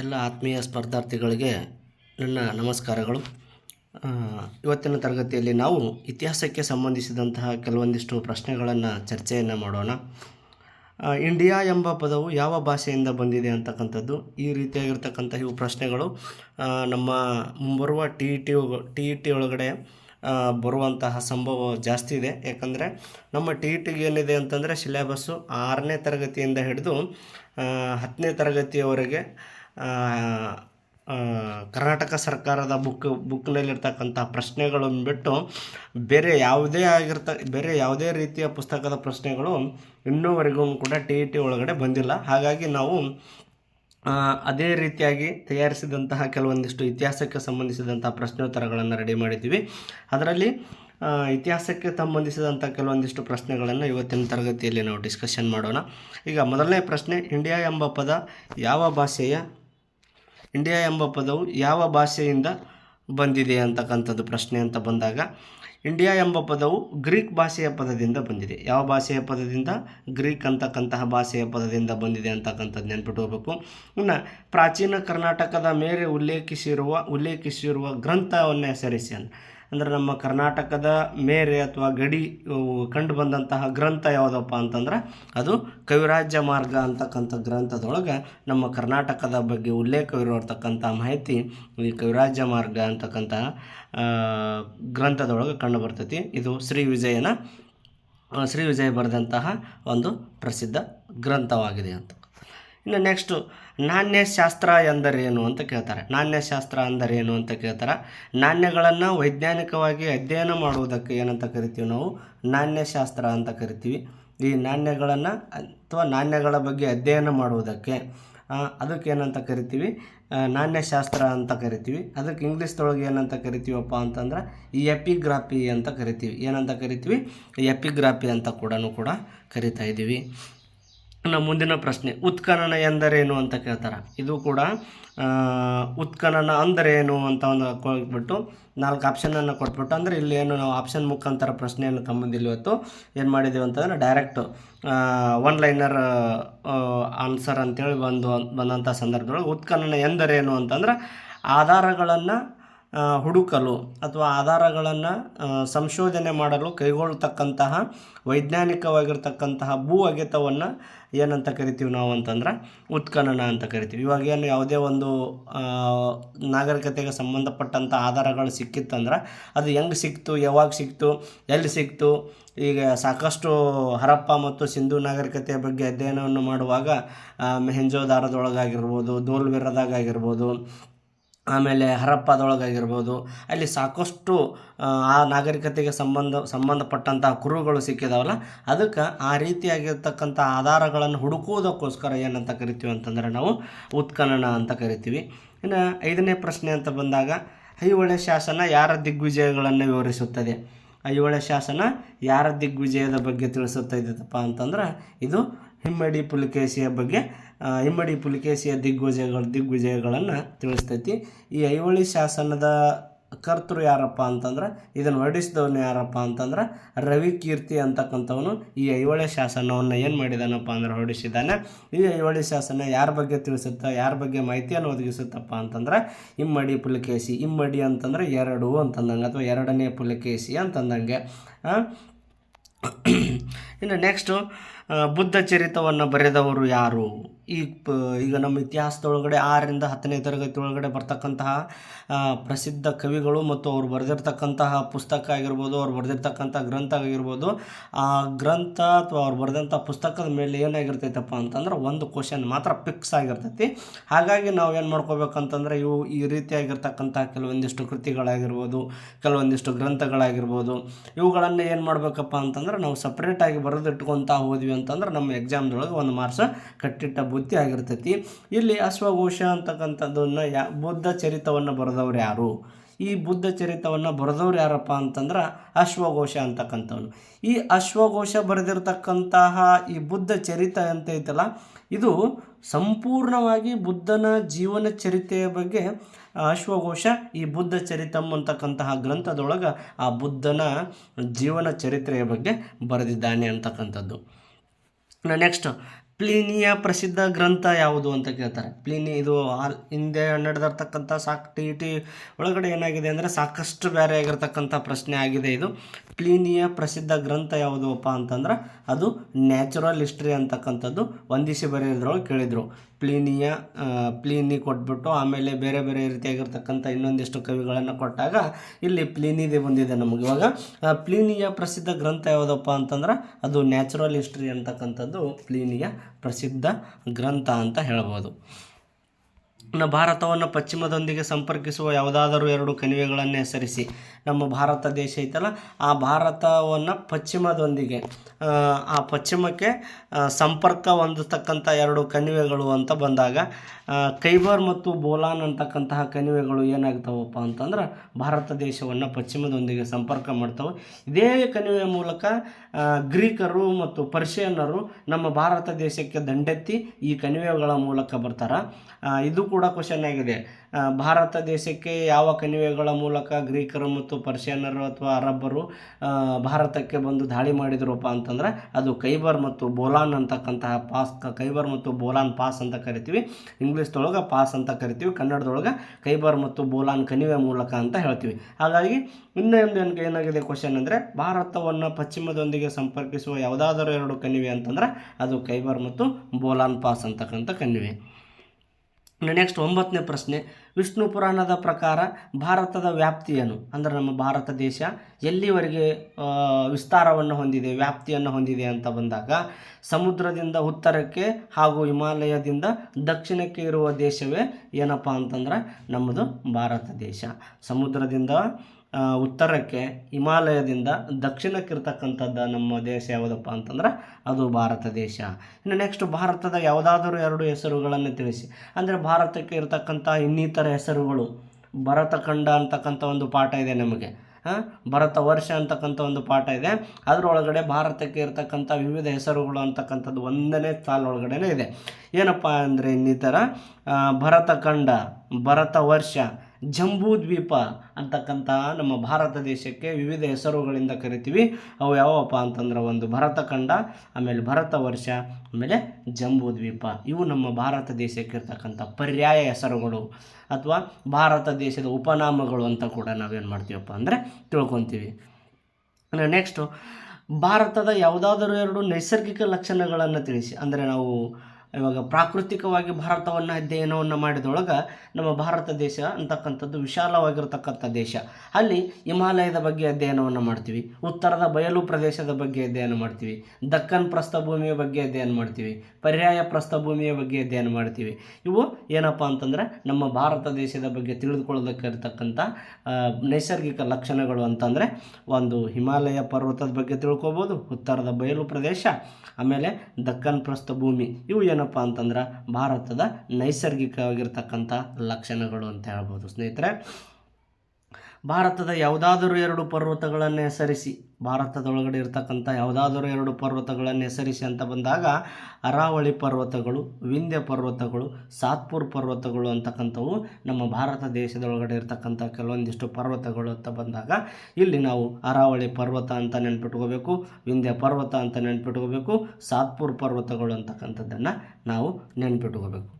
ಎಲ್ಲ ಆತ್ಮೀಯ ಸ್ಪರ್ಧಾರ್ಥಿಗಳಿಗೆ ನನ್ನ ನಮಸ್ಕಾರಗಳು. ಇವತ್ತಿನ ತರಗತಿಯಲ್ಲಿ ನಾವು ಇತಿಹಾಸಕ್ಕೆ ಸಂಬಂಧಿಸಿದಂತಹ ಕೆಲವೊಂದಿಷ್ಟು ಪ್ರಶ್ನೆಗಳನ್ನು ಚರ್ಚೆಯನ್ನು ಮಾಡೋಣ. ಇಂಡಿಯಾ ಎಂಬ ಪದವು ಯಾವ ಭಾಷೆಯಿಂದ ಬಂದಿದೆ ಅಂತಕ್ಕಂಥದ್ದು, ಈ ರೀತಿಯಾಗಿರ್ತಕ್ಕಂಥ ಇವು ಪ್ರಶ್ನೆಗಳು ನಮ್ಮ ಮುಂಬರುವ T E T T E T ಒಳಗಡೆ ಬರುವಂತಹ ಸಂಭವ ಜಾಸ್ತಿ ಇದೆ. ಯಾಕಂದರೆ ನಮ್ಮ ಟಿ ಇ ಟಿಗೆ ಏನಿದೆ ಅಂತಂದರೆ, ಸಿಲೆಬಸ್ಸು ಆರನೇ ತರಗತಿಯಿಂದ ಹಿಡಿದು ಹತ್ತನೇ ತರಗತಿಯವರೆಗೆ ಕರ್ನಾಟಕ ಸರ್ಕಾರದ ಬುಕ್, ಬುಕ್ನಲ್ಲಿರ್ತಕ್ಕಂಥ ಪ್ರಶ್ನೆಗಳನ್ನು ಬಿಟ್ಟು ಬೇರೆ ಯಾವುದೇ ಆಗಿರ್ತ, ಬೇರೆ ಯಾವುದೇ ರೀತಿಯ ಪುಸ್ತಕದ ಪ್ರಶ್ನೆಗಳು ಇನ್ನೂವರೆಗೂ ಕೂಡ ಟಿ ಇ ಟಿ ಒಳಗಡೆ ಬಂದಿಲ್ಲ. ಹಾಗಾಗಿ ನಾವು ಅದೇ ರೀತಿಯಾಗಿ ತಯಾರಿಸಿದಂತಹ ಕೆಲವೊಂದಿಷ್ಟು ಇತಿಹಾಸಕ್ಕೆ ಸಂಬಂಧಿಸಿದಂಥ ಪ್ರಶ್ನೋತ್ತರಗಳನ್ನು ರೆಡಿ ಮಾಡಿದ್ದೀವಿ. ಅದರಲ್ಲಿ ಇತಿಹಾಸಕ್ಕೆ ಸಂಬಂಧಿಸಿದಂಥ ಕೆಲವೊಂದಿಷ್ಟು ಪ್ರಶ್ನೆಗಳನ್ನು ಇವತ್ತಿನ ತರಗತಿಯಲ್ಲಿ ನಾವು ಡಿಸ್ಕಷನ್ ಮಾಡೋಣ. ಈಗ ಮೊದಲನೇ ಪ್ರಶ್ನೆ, ಇಂಡಿಯಾ ಎಂಬ ಪದ ಯಾವ ಭಾಷೆಯ ಇಂಡಿಯಾ ಎಂಬ ಪದವು ಯಾವ ಭಾಷೆಯಿಂದ ಬಂದಿದೆ ಅಂತಕ್ಕಂಥದ್ದು ಪ್ರಶ್ನೆ ಅಂತ ಬಂದಾಗ, ಇಂಡಿಯಾ ಎಂಬ ಪದವು ಗ್ರೀಕ್ ಭಾಷೆಯ ಪದದಿಂದ ಬಂದಿದೆ. ಯಾವ ಭಾಷೆಯ ಪದದಿಂದ? ಗ್ರೀಕ್ ಅಂತಕ್ಕಂತಹ ಭಾಷೆಯ ಪದದಿಂದ ಬಂದಿದೆ ಅಂತಕ್ಕಂಥದ್ದು ನೆನ್ಪಿಟ್ಕೋಬೇಕು ಇನ್ನು ಪ್ರಾಚೀನ ಕರ್ನಾಟಕದ ಮೇಲೆ ಉಲ್ಲೇಖಿಸಿರುವ ಉಲ್ಲೇಖಿಸಿರುವ ಗ್ರಂಥವನ್ನು ಹೆಸರಿಸಿ ಅಂದರೆ ನಮ್ಮ ಕರ್ನಾಟಕದ ಮೇರೆ ಅಥವಾ ಗಡಿ ಕಂಡು ಬಂದಂತಹ ಗ್ರಂಥ ಯಾವುದಪ್ಪ ಅಂತಂದ್ರೆ ಅದು ಕವಿರಾಜ್ಯ ಮಾರ್ಗ ಅಂತಕ್ಕಂಥ ಗ್ರಂಥದೊಳಗೆ ನಮ್ಮ ಕರ್ನಾಟಕದ ಬಗ್ಗೆ ಉಲ್ಲೇಖವಿರತಕ್ಕಂಥ ಮಾಹಿತಿ ಈ ಕವಿರಾಜ್ಯ ಮಾರ್ಗ ಅಂತಕ್ಕಂಥ ಗ್ರಂಥದೊಳಗೆ ಕಂಡು ಬರ್ತೈತಿ. ಇದು ಶ್ರೀ ವಿಜಯನ ಶ್ರೀ ವಿಜಯ ಬರೆದಂತಹ ಒಂದು ಪ್ರಸಿದ್ಧ ಗ್ರಂಥವಾಗಿದೆ ಅಂತ. ಇನ್ನು ನೆಕ್ಸ್ಟು ನಾಣ್ಯಶಾಸ್ತ್ರ ಎಂದರೇನು ಅಂತ ಕೇಳ್ತಾರೆ. ನಾಣ್ಯಶಾಸ್ತ್ರ ಅಂದರೇನು ಅಂತ ಕೇಳ್ತಾರೆ. ನಾಣ್ಯಗಳನ್ನು ವೈಜ್ಞಾನಿಕವಾಗಿ ಅಧ್ಯಯನ ಮಾಡುವುದಕ್ಕೆ ಏನಂತ ಕರಿತೀವಿ ನಾವು? ನಾಣ್ಯಶಾಸ್ತ್ರ ಅಂತ ಕರಿತೀವಿ. ಈ ನಾಣ್ಯಗಳನ್ನು ಅಥವಾ ನಾಣ್ಯಗಳ ಬಗ್ಗೆ ಅಧ್ಯಯನ ಮಾಡುವುದಕ್ಕೆ ಅದಕ್ಕೆ ಏನಂತ ಕರಿತೀವಿ? ನಾಣ್ಯಶಾಸ್ತ್ರ ಅಂತ ಕರಿತೀವಿ. ಅದಕ್ಕೆ ಇಂಗ್ಲೀಷ್ದೊಳಗೆ ಏನಂತ ಕರಿತೀವಪ್ಪ ಅಂತಂದ್ರೆ ಈ ಎಪಿಗ್ರಾಫಿ ಅಂತ ಕರಿತೀವಿ. ಏನಂತ ಕರಿತೀವಿ? ಎಪಿಗ್ರಾಫಿ ಅಂತ ಕೂಡ ಕೂಡ ಕರಿತಾ ಇದ್ದೀವಿ. ಇನ್ನು ಮುಂದಿನ ಪ್ರಶ್ನೆ, ಉತ್ಖನನ ಎಂದರೇನು ಅಂತ ಕೇಳ್ತಾರೆ. ಇದು ಕೂಡ ಉತ್ಖನನ ಅಂದರೇನು ಅಂತ ಒಂದು ಕೊಟ್ಬಿಟ್ಟು, ನಾಲ್ಕು ಆಪ್ಷನನ್ನು ಕೊಟ್ಬಿಟ್ಟು, ಅಂದರೆ ಇಲ್ಲಿ ಏನು ನಾವು ಆಪ್ಷನ್ ಮುಖಾಂತರ ಪ್ರಶ್ನೆಯನ್ನು ತಮ್ಮದಿಲ್ಲ ಇವತ್ತು ಏನು ಮಾಡಿದ್ದೀವಿ ಅಂತಂದರೆ ಡೈರೆಕ್ಟ್ ಒನ್ ಲೈನರ್ ಆನ್ಸರ್ ಅಂತೇಳಿ ಬಂದು ಬಂದಂಥ ಸಂದರ್ಭದೊಳಗೆ ಉತ್ಖನನ ಎಂದರೇನು ಅಂತಂದ್ರೆ ಆಧಾರಗಳನ್ನು ಹುಡುಕಲು ಅಥವಾ ಆಧಾರಗಳನ್ನು ಸಂಶೋಧನೆ ಮಾಡಲು ಕೈಗೊಳ್ಳತಕ್ಕಂತಹ ವೈಜ್ಞಾನಿಕವಾಗಿರ್ತಕ್ಕಂತಹ ಭೂ ಅಗೆತವನ್ನು ಏನಂತ ಕರಿತೀವಿ ನಾವು ಅಂತಂದ್ರೆ ಉತ್ಖನನ ಅಂತ ಕರಿತೀವಿ. ಇವಾಗ ಏನು ಯಾವುದೇ ಒಂದು ನಾಗರಿಕತೆಗೆ ಸಂಬಂಧಪಟ್ಟಂಥ ಆಧಾರಗಳು ಸಿಕ್ಕಿತ್ತಂದ್ರೆ ಅದು ಹೆಂಗೆ ಸಿಕ್ತು, ಯಾವಾಗ ಸಿಕ್ತು, ಎಲ್ಲಿ ಸಿಕ್ತು, ಈಗ ಸಾಕಷ್ಟು ಹರಪ್ಪ ಮತ್ತು ಸಿಂಧು ನಾಗರಿಕತೆಯ ಬಗ್ಗೆ ಅಧ್ಯಯನವನ್ನು ಮಾಡುವಾಗ ಮೆಹೆಂಜೋದಾರದೊಳಗಾಗಿರ್ಬೋದು ದೋಲ್ವಿರದಾಗಿರ್ಬೋದು ಆಮೇಲೆ ಹರಪ್ಪದೊಳಗಾಗಿರ್ಬೋದು ಅಲ್ಲಿ ಸಾಕಷ್ಟು ಆ, ನಾಗರಿಕತೆಗೆ ಸಂಬಂಧ ಸಂಬಂಧಪಟ್ಟಂಥ ಕುರುಗಳು ಸಿಕ್ಕಿದಾವಲ್ಲ ಅದಕ್ಕೆ ಆ ರೀತಿಯಾಗಿರ್ತಕ್ಕಂಥ ಆಧಾರಗಳನ್ನು ಹುಡುಕುವುದಕ್ಕೋಸ್ಕರ ಏನಂತ ಕರಿತೀವಿ ಅಂತಂದರೆ ನಾವು ಉತ್ಖನನ ಅಂತ ಕರಿತೀವಿ. ಇನ್ನು ಐದನೇ ಪ್ರಶ್ನೆ ಅಂತ ಬಂದಾಗ ಐಹೊಳೆ ಶಾಸನ ಯಾರ ದಿಗ್ವಿಜಯಗಳನ್ನು ವಿವರಿಸುತ್ತದೆ? ಐಹೊಳೆ ಶಾಸನ ಯಾರ ದಿಗ್ವಿಜಯದ ಬಗ್ಗೆ ತಿಳಿಸುತ್ತಿದ್ದಪ್ಪ ಅಂತಂದ್ರೆ ಇದು ಹಿಮ್ಮಡಿ ಪುಲಿಕೇಶಿಯ ಬಗ್ಗೆ ಹಿಮ್ಮಡಿ ಪುಲಿಕೇಶಿಯ ದಿಗ್ವಿಜಯಗಳು, ದಿಗ್ವಿಜಯಗಳನ್ನು ತಿಳಿಸ್ತೈತಿ ಈ ಐಹೊಳಿ ಶಾಸನದ ಕರ್ತೃ ಯಾರಪ್ಪ ಅಂತಂದ್ರೆ, ಇದನ್ನು ಹೊರಡಿಸಿದವನು ಯಾರಪ್ಪ ಅಂತಂದ್ರೆ, ರವಿ ಕೀರ್ತಿ ಅಂತಕ್ಕಂಥವನು ಈ ಐಹೊಳೆ ಶಾಸನವನ್ನು ಏನು ಮಾಡಿದಾನಪ್ಪ ಅಂದ್ರೆ ಹೊರಡಿಸಿದ್ದಾನೆ ಈ ಐಹೊಳೆ ಶಾಸನ ಯಾರ ಬಗ್ಗೆ ತಿಳಿಸುತ್ತಾ, ಯಾರ ಬಗ್ಗೆ ಮಾಹಿತಿಯನ್ನು ಒದಗಿಸುತ್ತಪ್ಪ ಅಂತಂದ್ರೆ ಇಮ್ಮಡಿ ಪುಲಿಕೇಶಿ ಇಮ್ಮಡಿ ಅಂತಂದ್ರೆ ಎರಡು ಅಂತಂದಂಗೆ, ಅಥವಾ ಎರಡನೇ ಪುಲಿಕೇಶಿ ಅಂತಂದಂಗೆ? ಇನ್ನು ನೆಕ್ಸ್ಟು ಬುದ್ಧ ಚರಿತವನ್ನು ಬರೆದವರು ಯಾರು? ಈ ಪ ಈಗ ನಮ್ಮ ಇತಿಹಾಸದೊಳಗಡೆ ಆರರಿಂದ ಹತ್ತನೇ ತರಗತಿ ಒಳಗಡೆ ಬರ್ತಕ್ಕಂತಹ ಪ್ರಸಿದ್ಧ ಕವಿಗಳು ಮತ್ತು ಅವರು ಬರೆದಿರ್ತಕ್ಕಂತಹ ಪುಸ್ತಕ ಆಗಿರ್ಬೋದು, ಅವ್ರು ಬರೆದಿರ್ತಕ್ಕಂಥ ಗ್ರಂಥ ಆಗಿರ್ಬೋದು, ಆ ಗ್ರಂಥ ಅಥವಾ ಅವ್ರು ಬರೆದಂಥ ಪುಸ್ತಕದ ಮೇಲೆ ಏನಾಗಿರ್ತೈತಪ್ಪ ಅಂತಂದ್ರೆ ಒಂದು ಕ್ವಶನ್ ಮಾತ್ರ ಫಿಕ್ಸ್ ಆಗಿರ್ತೈತಿ. ಹಾಗಾಗಿ ನಾವು ಏನು ಮಾಡ್ಕೋಬೇಕಂತಂದ್ರೆ ಇವು ಈ ರೀತಿಯಾಗಿರ್ತಕ್ಕಂಥ ಕೆಲವೊಂದಿಷ್ಟು ಕೃತಿಗಳಾಗಿರ್ಬೋದು, ಕೆಲವೊಂದಿಷ್ಟು ಗ್ರಂಥಗಳಾಗಿರ್ಬೋದು, ಇವುಗಳನ್ನು ಏನು ಮಾಡಬೇಕಪ್ಪ ಅಂತಂದ್ರೆ ನಾವು ಸಪ್ರೇಟಾಗಿ ಬರೆದಿಟ್ಕೊತಾ ಹೋದ್ವಿ ಅಂತಂದ್ರೆ ನಮ್ಮ ಎಕ್ಸಾಮ್ದೊಳಗೆ ಒಂದು ಮಾರ್ಕ್ಸ್ ಕಟ್ಟಿಟ್ಟ ಬುದ್ಧಿ ಆಗಿರ್ತೈತಿ. ಇಲ್ಲಿ ಅಶ್ವಘೋಷ ಅಂತಕ್ಕಂಥದ್ದನ್ನು ಯಾ, ಬುದ್ಧ ಚರಿತವನ್ನು ಬರೆದವ್ರು ಯಾರು? ಈ ಬುದ್ಧ ಚರಿತವನ್ನು ಬರೆದವ್ರು ಯಾರಪ್ಪ ಅಂತಂದ್ರೆ ಅಶ್ವಘೋಷ ಅಂತಕ್ಕಂಥವ್ನು ಈ ಅಶ್ವಘೋಷ ಬರೆದಿರ್ತಕ್ಕಂತಹ ಈ ಬುದ್ಧ ಚರಿತ ಅಂತ ಐತಲ್ಲ ಇದು ಸಂಪೂರ್ಣವಾಗಿ ಬುದ್ಧನ ಜೀವನ ಚರಿತೆಯ ಬಗ್ಗೆ ಅಶ್ವಘೋಷ ಈ ಬುದ್ಧ ಚರಿತಮ್ ಅಂತಕ್ಕಂತಹ ಗ್ರಂಥದೊಳಗೆ ಆ ಬುದ್ಧನ ಜೀವನ ಚರಿತ್ರೆಯ ಬಗ್ಗೆ ಬರೆದಿದ್ದಾನೆ ಅಂತಕ್ಕಂಥದ್ದು. ನೆಕ್ಸ್ಟ್ ಪ್ಲೀನಿಯ ಪ್ರಸಿದ್ಧ ಗ್ರಂಥ ಯಾವುದು ಅಂತ ಕೇಳ್ತಾರೆ. ಪ್ಲೀನಿ, ಇದು ಆಲ್ ಹಿಂದೆ ನಡೆದಿರ್ತಕ್ಕಂಥ ಸಾಕ್, ಟಿ ಟಿ ಒಳಗಡೆ ಏನಾಗಿದೆ ಅಂದರೆ ಸಾಕಷ್ಟು ಬೇರೆ ಆಗಿರ್ತಕ್ಕಂಥ ಪ್ರಶ್ನೆ ಆಗಿದೆ ಇದು. ಪ್ಲೀನಿಯ ಪ್ರಸಿದ್ಧ ಗ್ರಂಥ ಯಾವುದಪ್ಪ ಅಂತಂದ್ರೆ ಅದು ನ್ಯಾಚುರಲ್ ಹಿಸ್ಟ್ರಿ ಅಂತಕ್ಕಂಥದ್ದು ಒಂದಿಸಿ ಬರೆಯೋದ್ರೊಳಗೆ ಕೇಳಿದರು. ಪ್ಲೀನಿಯ ಪ್ಲೀನಿ ಕೊಟ್ಬಿಟ್ಟು ಆಮೇಲೆ ಬೇರೆ ಬೇರೆ ರೀತಿಯಾಗಿರ್ತಕ್ಕಂಥ ಇನ್ನೊಂದಿಷ್ಟು ಕವಿಗಳನ್ನು ಕೊಟ್ಟಾಗ ಇಲ್ಲಿ ಪ್ಲೀನಿದೆ ಬಂದಿದೆ ನಮಗೆ. ಇವಾಗ ಪ್ಲೀನಿಯ ಪ್ರಸಿದ್ಧ ಗ್ರಂಥ ಯಾವುದಪ್ಪ ಅಂತಂದ್ರೆ ಅದು ನ್ಯಾಚುರಲ್ ಹಿಸ್ಟ್ರಿ ಅಂತಕ್ಕಂಥದ್ದು ಪ್ಲೀನಿಯ ಪ್ರಸಿದ್ಧ ಗ್ರಂಥ ಅಂತ ಹೇಳ್ಬೋದು. ಭಾರತವನ್ನು ಪಶ್ಚಿಮದೊಂದಿಗೆ ಸಂಪರ್ಕಿಸುವ ಯಾವುದಾದರೂ ಎರಡು ಕಣಿವೆಗಳನ್ನು ಹೆಸರಿಸಿ. ನಮ್ಮ ಭಾರತ ದೇಶ ಐತಲ್ಲ ಆ ಭಾರತವನ್ನು ಪಶ್ಚಿಮದೊಂದಿಗೆ ಆ, ಪಶ್ಚಿಮಕ್ಕೆ ಸಂಪರ್ಕ ಹೊಂದತಕ್ಕಂಥ ಎರಡು ಕಣಿವೆಗಳು ಅಂತ ಬಂದಾಗ ಕೈಬರ್ ಮತ್ತು ಬೋಲಾನ್ ಅಂತಕ್ಕಂತಹ ಕಣಿವೆಗಳು ಏನಾಗ್ತಾವಪ್ಪ ಅಂತಂದ್ರೆ ಭಾರತ ದೇಶವನ್ನು ಪಶ್ಚಿಮದೊಂದಿಗೆ ಸಂಪರ್ಕ ಮಾಡ್ತವೆ. ಇದೇ ಕಣಿವೆ ಮೂಲಕ ಗ್ರೀಕರು ಮತ್ತು ಪರ್ಷಿಯನ್ನರು ನಮ್ಮ ಭಾರತ ದೇಶಕ್ಕೆ ದಂಡೆತ್ತಿ ಈ ಕಣಿವೆಗಳ ಮೂಲಕ ಬರ್ತಾರೆ. ಇದು ಕೂಡ ಕ್ವಶನ್ ಆಗಿದೆ ಭಾರತ ದೇಶಕ್ಕೆ ಯಾವ ಕಣಿವೆಗಳ ಮೂಲಕ ಗ್ರೀಕರು ಮತ್ತು ಪರ್ಷಿಯನ್ನರು ಅಥವಾ ಅರಬ್ಬರು ಭಾರತಕ್ಕೆ ಬಂದು ದಾಳಿ ಮಾಡಿದ್ರಪ್ಪ ಅಂತಂದ್ರೆ ಅದು ಕೈಬರ್ ಮತ್ತು ಬೋಲಾನ್ ಅಂತಕ್ಕಂತಹ ಪಾಸ್, ಕೈಬರ್ ಮತ್ತು ಬೋಲಾನ್ ಪಾಸ್ ಅಂತ ಕರಿತೀವಿ. ಇಂಗ್ಲೀಷ್ದೊಳಗೆ ಪಾಸ್ ಅಂತ ಕರಿತೀವಿ, ಕನ್ನಡದೊಳಗೆ ಕೈಬರ್ ಮತ್ತು ಬೋಲಾನ್ ಕಣಿವೆ ಮೂಲಕ ಅಂತ ಹೇಳ್ತೀವಿ. ಹಾಗಾಗಿ ಇನ್ನೊಂದು ನನಗೆ ಏನಾಗಿದೆ ಕ್ವಶನ್ ಅಂದರೆ ಭಾರತವನ್ನು ಪಶ್ಚಿಮದೊಂದಿಗೆ ಸಂಪರ್ಕಿಸುವ ಯಾವುದಾದರೂ ಎರಡು ಕಣಿವೆ ಅಂತಂದ್ರೆ ಅದು ಕೈಬರ್ ಮತ್ತು ಬೋಲಾನ್ ಪಾಸ್ ಅಂತಕ್ಕಂಥ ಕಣಿವೆ. ನೆಕ್ಸ್ಟ್ ಒಂಬತ್ತನೇ ಪ್ರಶ್ನೆ, ವಿಷ್ಣು ಪುರಾಣದ ಪ್ರಕಾರ ಭಾರತದ ವ್ಯಾಪ್ತಿಯನ್ನು, ಅಂದರೆ ನಮ್ಮ ಭಾರತ ದೇಶ ಎಲ್ಲಿವರೆಗೆ ವಿಸ್ತಾರವನ್ನು ಹೊಂದಿದೆ, ವ್ಯಾಪ್ತಿಯನ್ನು ಹೊಂದಿದೆ ಅಂತ ಬಂದಾಗ ಸಮುದ್ರದಿಂದ ಉತ್ತರಕ್ಕೆ ಹಾಗೂ ಹಿಮಾಲಯದಿಂದ ದಕ್ಷಿಣಕ್ಕೆ ಇರುವ ದೇಶವೇ ಏನಪ್ಪ ಅಂತಂದ್ರೆ ನಮ್ಮದು ಭಾರತ ದೇಶ. ಸಮುದ್ರದಿಂದ ಉತ್ತರಕ್ಕೆ ಹಿಮಾಲಯದಿಂದ ದಕ್ಷಿಣಕ್ಕಿರ್ತಕ್ಕಂಥದ್ದು ನಮ್ಮ ದೇಶ ಯಾವುದಪ್ಪ ಅಂತಂದ್ರೆ ಅದು ಭಾರತ ದೇಶ. ಇನ್ನು ನೆಕ್ಸ್ಟ್ ಭಾರತದ ಯಾವುದಾದರೂ ಎರಡು ಹೆಸರುಗಳನ್ನು ತಿಳಿಸಿ. ಅಂದರೆ ಭಾರತಕ್ಕೆ ಇರತಕ್ಕಂಥ ಇನ್ನಿತರ ಹೆಸರುಗಳು, ಭರತಖಂಡ ಅಂತಕ್ಕಂಥ ಒಂದು ಪಾಠ ಇದೆ ನಮಗೆ. ಭರತ ವರ್ಷ ಅಂತಕ್ಕಂಥ ಒಂದು ಪಾಠ ಇದೆ. ಅದರೊಳಗಡೆ ಭಾರತಕ್ಕೆ ಇರತಕ್ಕಂಥ ವಿವಿಧ ಹೆಸರುಗಳು ಅಂತಕ್ಕಂಥದ್ದು ಒಂದನೇ ಸಾಲೊಳಗಡೆ ಇದೆ. ಏನಪ್ಪ ಅಂದರೆ ಇನ್ನಿತರ ಭರತಖಂಡ ಭರತ ವರ್ಷ ಜಂಬೂ ದ್ವೀಪ ಅಂತಕ್ಕಂಥ ನಮ್ಮ ಭಾರತ ದೇಶಕ್ಕೆ ವಿವಿಧ ಹೆಸರುಗಳಿಂದ ಕರಿತೀವಿ. ಅವು ಯಾವಪ್ಪ ಅಂತಂದ್ರೆ ಒಂದು ಭರತಖಂಡ ಆಮೇಲೆ ಭರತ ವರ್ಷ, ಆಮೇಲೆ ಜಂಬೂ ದ್ವೀಪ ಇವು ನಮ್ಮ ಭಾರತ ದೇಶಕ್ಕೆ ಇರ್ತಕ್ಕಂಥ ಪರ್ಯಾಯ ಹೆಸರುಗಳು ಅಥವಾ ಭಾರತ ದೇಶದ ಉಪನಾಮಗಳು ಅಂತ ಕೂಡ ನಾವೇನು ಮಾಡ್ತೀವಪ್ಪ ಅಂದರೆ ತಿಳ್ಕೊತೀವಿ. ನೆಕ್ಸ್ಟು ಭಾರತದ ಯಾವುದಾದರೂ ಎರಡು ನೈಸರ್ಗಿಕ ಲಕ್ಷಣಗಳನ್ನು ತಿಳಿಸಿ. ಅಂದರೆ ನಾವು ಇವಾಗ ಪ್ರಾಕೃತಿಕವಾಗಿ ಭಾರತವನ್ನು ಅಧ್ಯಯನವನ್ನು ಮಾಡಿದೊಳಗೆ ನಮ್ಮ ಭಾರತ ದೇಶ ಅಂತಕ್ಕಂಥದ್ದು ವಿಶಾಲವಾಗಿರ್ತಕ್ಕಂಥ ದೇಶ. ಅಲ್ಲಿ ಹಿಮಾಲಯದ ಬಗ್ಗೆ ಅಧ್ಯಯನವನ್ನು ಮಾಡ್ತೀವಿ, ಉತ್ತರದ ಬಯಲು ಪ್ರದೇಶದ ಬಗ್ಗೆ ಅಧ್ಯಯನ ಮಾಡ್ತೀವಿ, ದಕ್ಕನ್ ಪ್ರಸ್ಥಭೂಮಿಯ ಬಗ್ಗೆ ಅಧ್ಯಯನ ಮಾಡ್ತೀವಿ, ಪರ್ಯಾಯ ಪ್ರಸ್ಥಭೂಮಿಯ ಬಗ್ಗೆ ಅಧ್ಯಯನ ಮಾಡ್ತೀವಿ. ಇವು ಏನಪ್ಪ ಅಂತಂದರೆ ನಮ್ಮ ಭಾರತ ದೇಶದ ಬಗ್ಗೆ ತಿಳಿದುಕೊಳ್ಳೋದಕ್ಕಿರ್ತಕ್ಕಂಥ ನೈಸರ್ಗಿಕ ಲಕ್ಷಣಗಳು ಅಂತಂದರೆ ಒಂದು ಹಿಮಾಲಯ ಪರ್ವತದ ಬಗ್ಗೆ ತಿಳ್ಕೊಬೋದು, ಉತ್ತರದ ಬಯಲು ಪ್ರದೇಶ, ಆಮೇಲೆ ದಕ್ಕನ್ ಪ್ರಸ್ಥಭೂಮಿ. ಇವು ಏನಪ್ಪ ಅಂತಂದ್ರೆ ಭಾರತದ ನೈಸರ್ಗಿಕವಾಗಿರ್ತಕ್ಕಂಥ ಲಕ್ಷಣಗಳು ಅಂತ ಹೇಳ್ಬೋದು ಸ್ನೇಹಿತರೆ. ಭಾರತದ ಯಾವುದಾದರೂ ಎರಡು ಪರ್ವತಗಳನ್ನು ಹೆಸರಿಸಿ, ಭಾರತದೊಳಗಡೆ ಇರ್ತಕ್ಕಂಥ ಯಾವುದಾದರೂ ಎರಡು ಪರ್ವತಗಳನ್ನು ಹೆಸರಿಸಿ ಅಂತ ಬಂದಾಗ, ಅರಾವಳಿ ಪರ್ವತಗಳು, ವಿಂಧ್ಯ ಪರ್ವತಗಳು, ಸಾತ್ಪುರ್ ಪರ್ವತಗಳು ಅಂತಕ್ಕಂಥವು ನಮ್ಮ ಭಾರತ ದೇಶದೊಳಗಡೆ ಇರತಕ್ಕಂಥ ಕೆಲವೊಂದಿಷ್ಟು ಪರ್ವತಗಳು ಅಂತ ಬಂದಾಗ, ಇಲ್ಲಿ ನಾವು ಅರಾವಳಿ ಪರ್ವತ ಅಂತ ನೆನ್ಪಿಟ್ಕೋಬೇಕು, ವಿಂಧ್ಯ ಪರ್ವತ ಅಂತ ನೆನ್ಪಿಟ್ಕೋಬೇಕು, ಸಾತ್ಪುರ್ ಪರ್ವತಗಳು ಅಂತಕ್ಕಂಥದ್ದನ್ನು ನಾವು ನೆನ್ಪಿಟ್ಕೋಬೇಕು.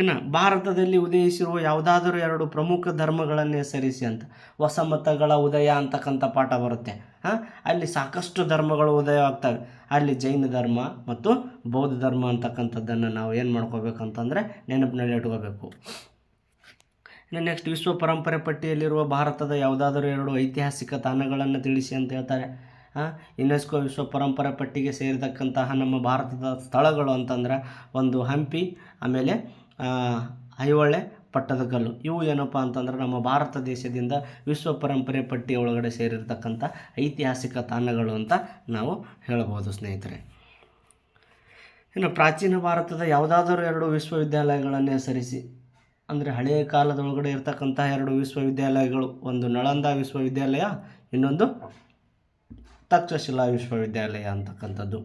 ಇನ್ನು ಭಾರತದಲ್ಲಿ ಉದಯಿಸಿರುವ ಯಾವುದಾದರೂ ಎರಡು ಪ್ರಮುಖ ಧರ್ಮಗಳನ್ನು ಹೆಸರಿಸಿ ಅಂತ. ಹೊಸ ಮತಗಳ ಉದಯ ಅಂತಕ್ಕಂಥ ಪಾಠ ಬರುತ್ತೆ. ಹಾಂ? ಅಲ್ಲಿ ಸಾಕಷ್ಟು ಧರ್ಮಗಳು ಉದಯವಾಗ್ತವೆ. ಅಲ್ಲಿ ಜೈನ ಧರ್ಮ ಮತ್ತು ಬೌದ್ಧ ಧರ್ಮ ಅಂತಕ್ಕಂಥದ್ದನ್ನು ನಾವು ಏನು ಮಾಡ್ಕೋಬೇಕಂತಂದರೆ ನೆನಪಿನಲ್ಲಿ ಇಟ್ಕೋಬೇಕು. ಇನ್ನು ನೆಕ್ಸ್ಟ್ ವಿಶ್ವ ಪರಂಪರೆ ಪಟ್ಟಿಯಲ್ಲಿರುವ ಭಾರತದ ಯಾವುದಾದರೂ ಎರಡು ಐತಿಹಾಸಿಕ ತಾಣಗಳನ್ನು ತಿಳಿಸಿ ಅಂತ ಹೇಳ್ತಾರೆ. ಯುನೆಸ್ಕೋ ವಿಶ್ವ ಪರಂಪರೆ ಪಟ್ಟಿಗೆ ಸೇರಿದಕ್ಕಂತಹ ನಮ್ಮ ಭಾರತದ ಸ್ಥಳಗಳು ಅಂತಂದ್ರೆ ಒಂದು ಹಂಪಿ, ಆಮೇಲೆ ಐಹೊಳೆ ಪಟ್ಟದಕಲ್ಲು ಇವು ಏನಪ್ಪ ಅಂತಂದ್ರೆ ನಮ್ಮ ಭಾರತ ದೇಶದಿಂದ ವಿಶ್ವ ಪರಂಪರೆ ಪಟ್ಟಿ ಒಳಗಡೆ ಸೇರಿರ್ತಕ್ಕಂಥ ಐತಿಹಾಸಿಕ ತಾಣಗಳು ಅಂತ ನಾವು ಹೇಳ್ಬೋದು ಸ್ನೇಹಿತರೆ. ಇನ್ನು ಪ್ರಾಚೀನ ಭಾರತದ ಯಾವುದಾದರೂ ಎರಡು ವಿಶ್ವವಿದ್ಯಾಲಯಗಳನ್ನು ಹೆಸರಿಸಿ, ಅಂದರೆ ಹಳೆಯ ಕಾಲದೊಳಗಡೆ ಇರತಕ್ಕಂಥ ಎರಡು ವಿಶ್ವವಿದ್ಯಾಲಯಗಳು, ಒಂದು ನಳಂದ ವಿಶ್ವವಿದ್ಯಾಲಯ, ಇನ್ನೊಂದು ತಕ್ಷಶಿಲಾ ವಿಶ್ವವಿದ್ಯಾಲಯ ಅಂತಕ್ಕಂಥದ್ದು.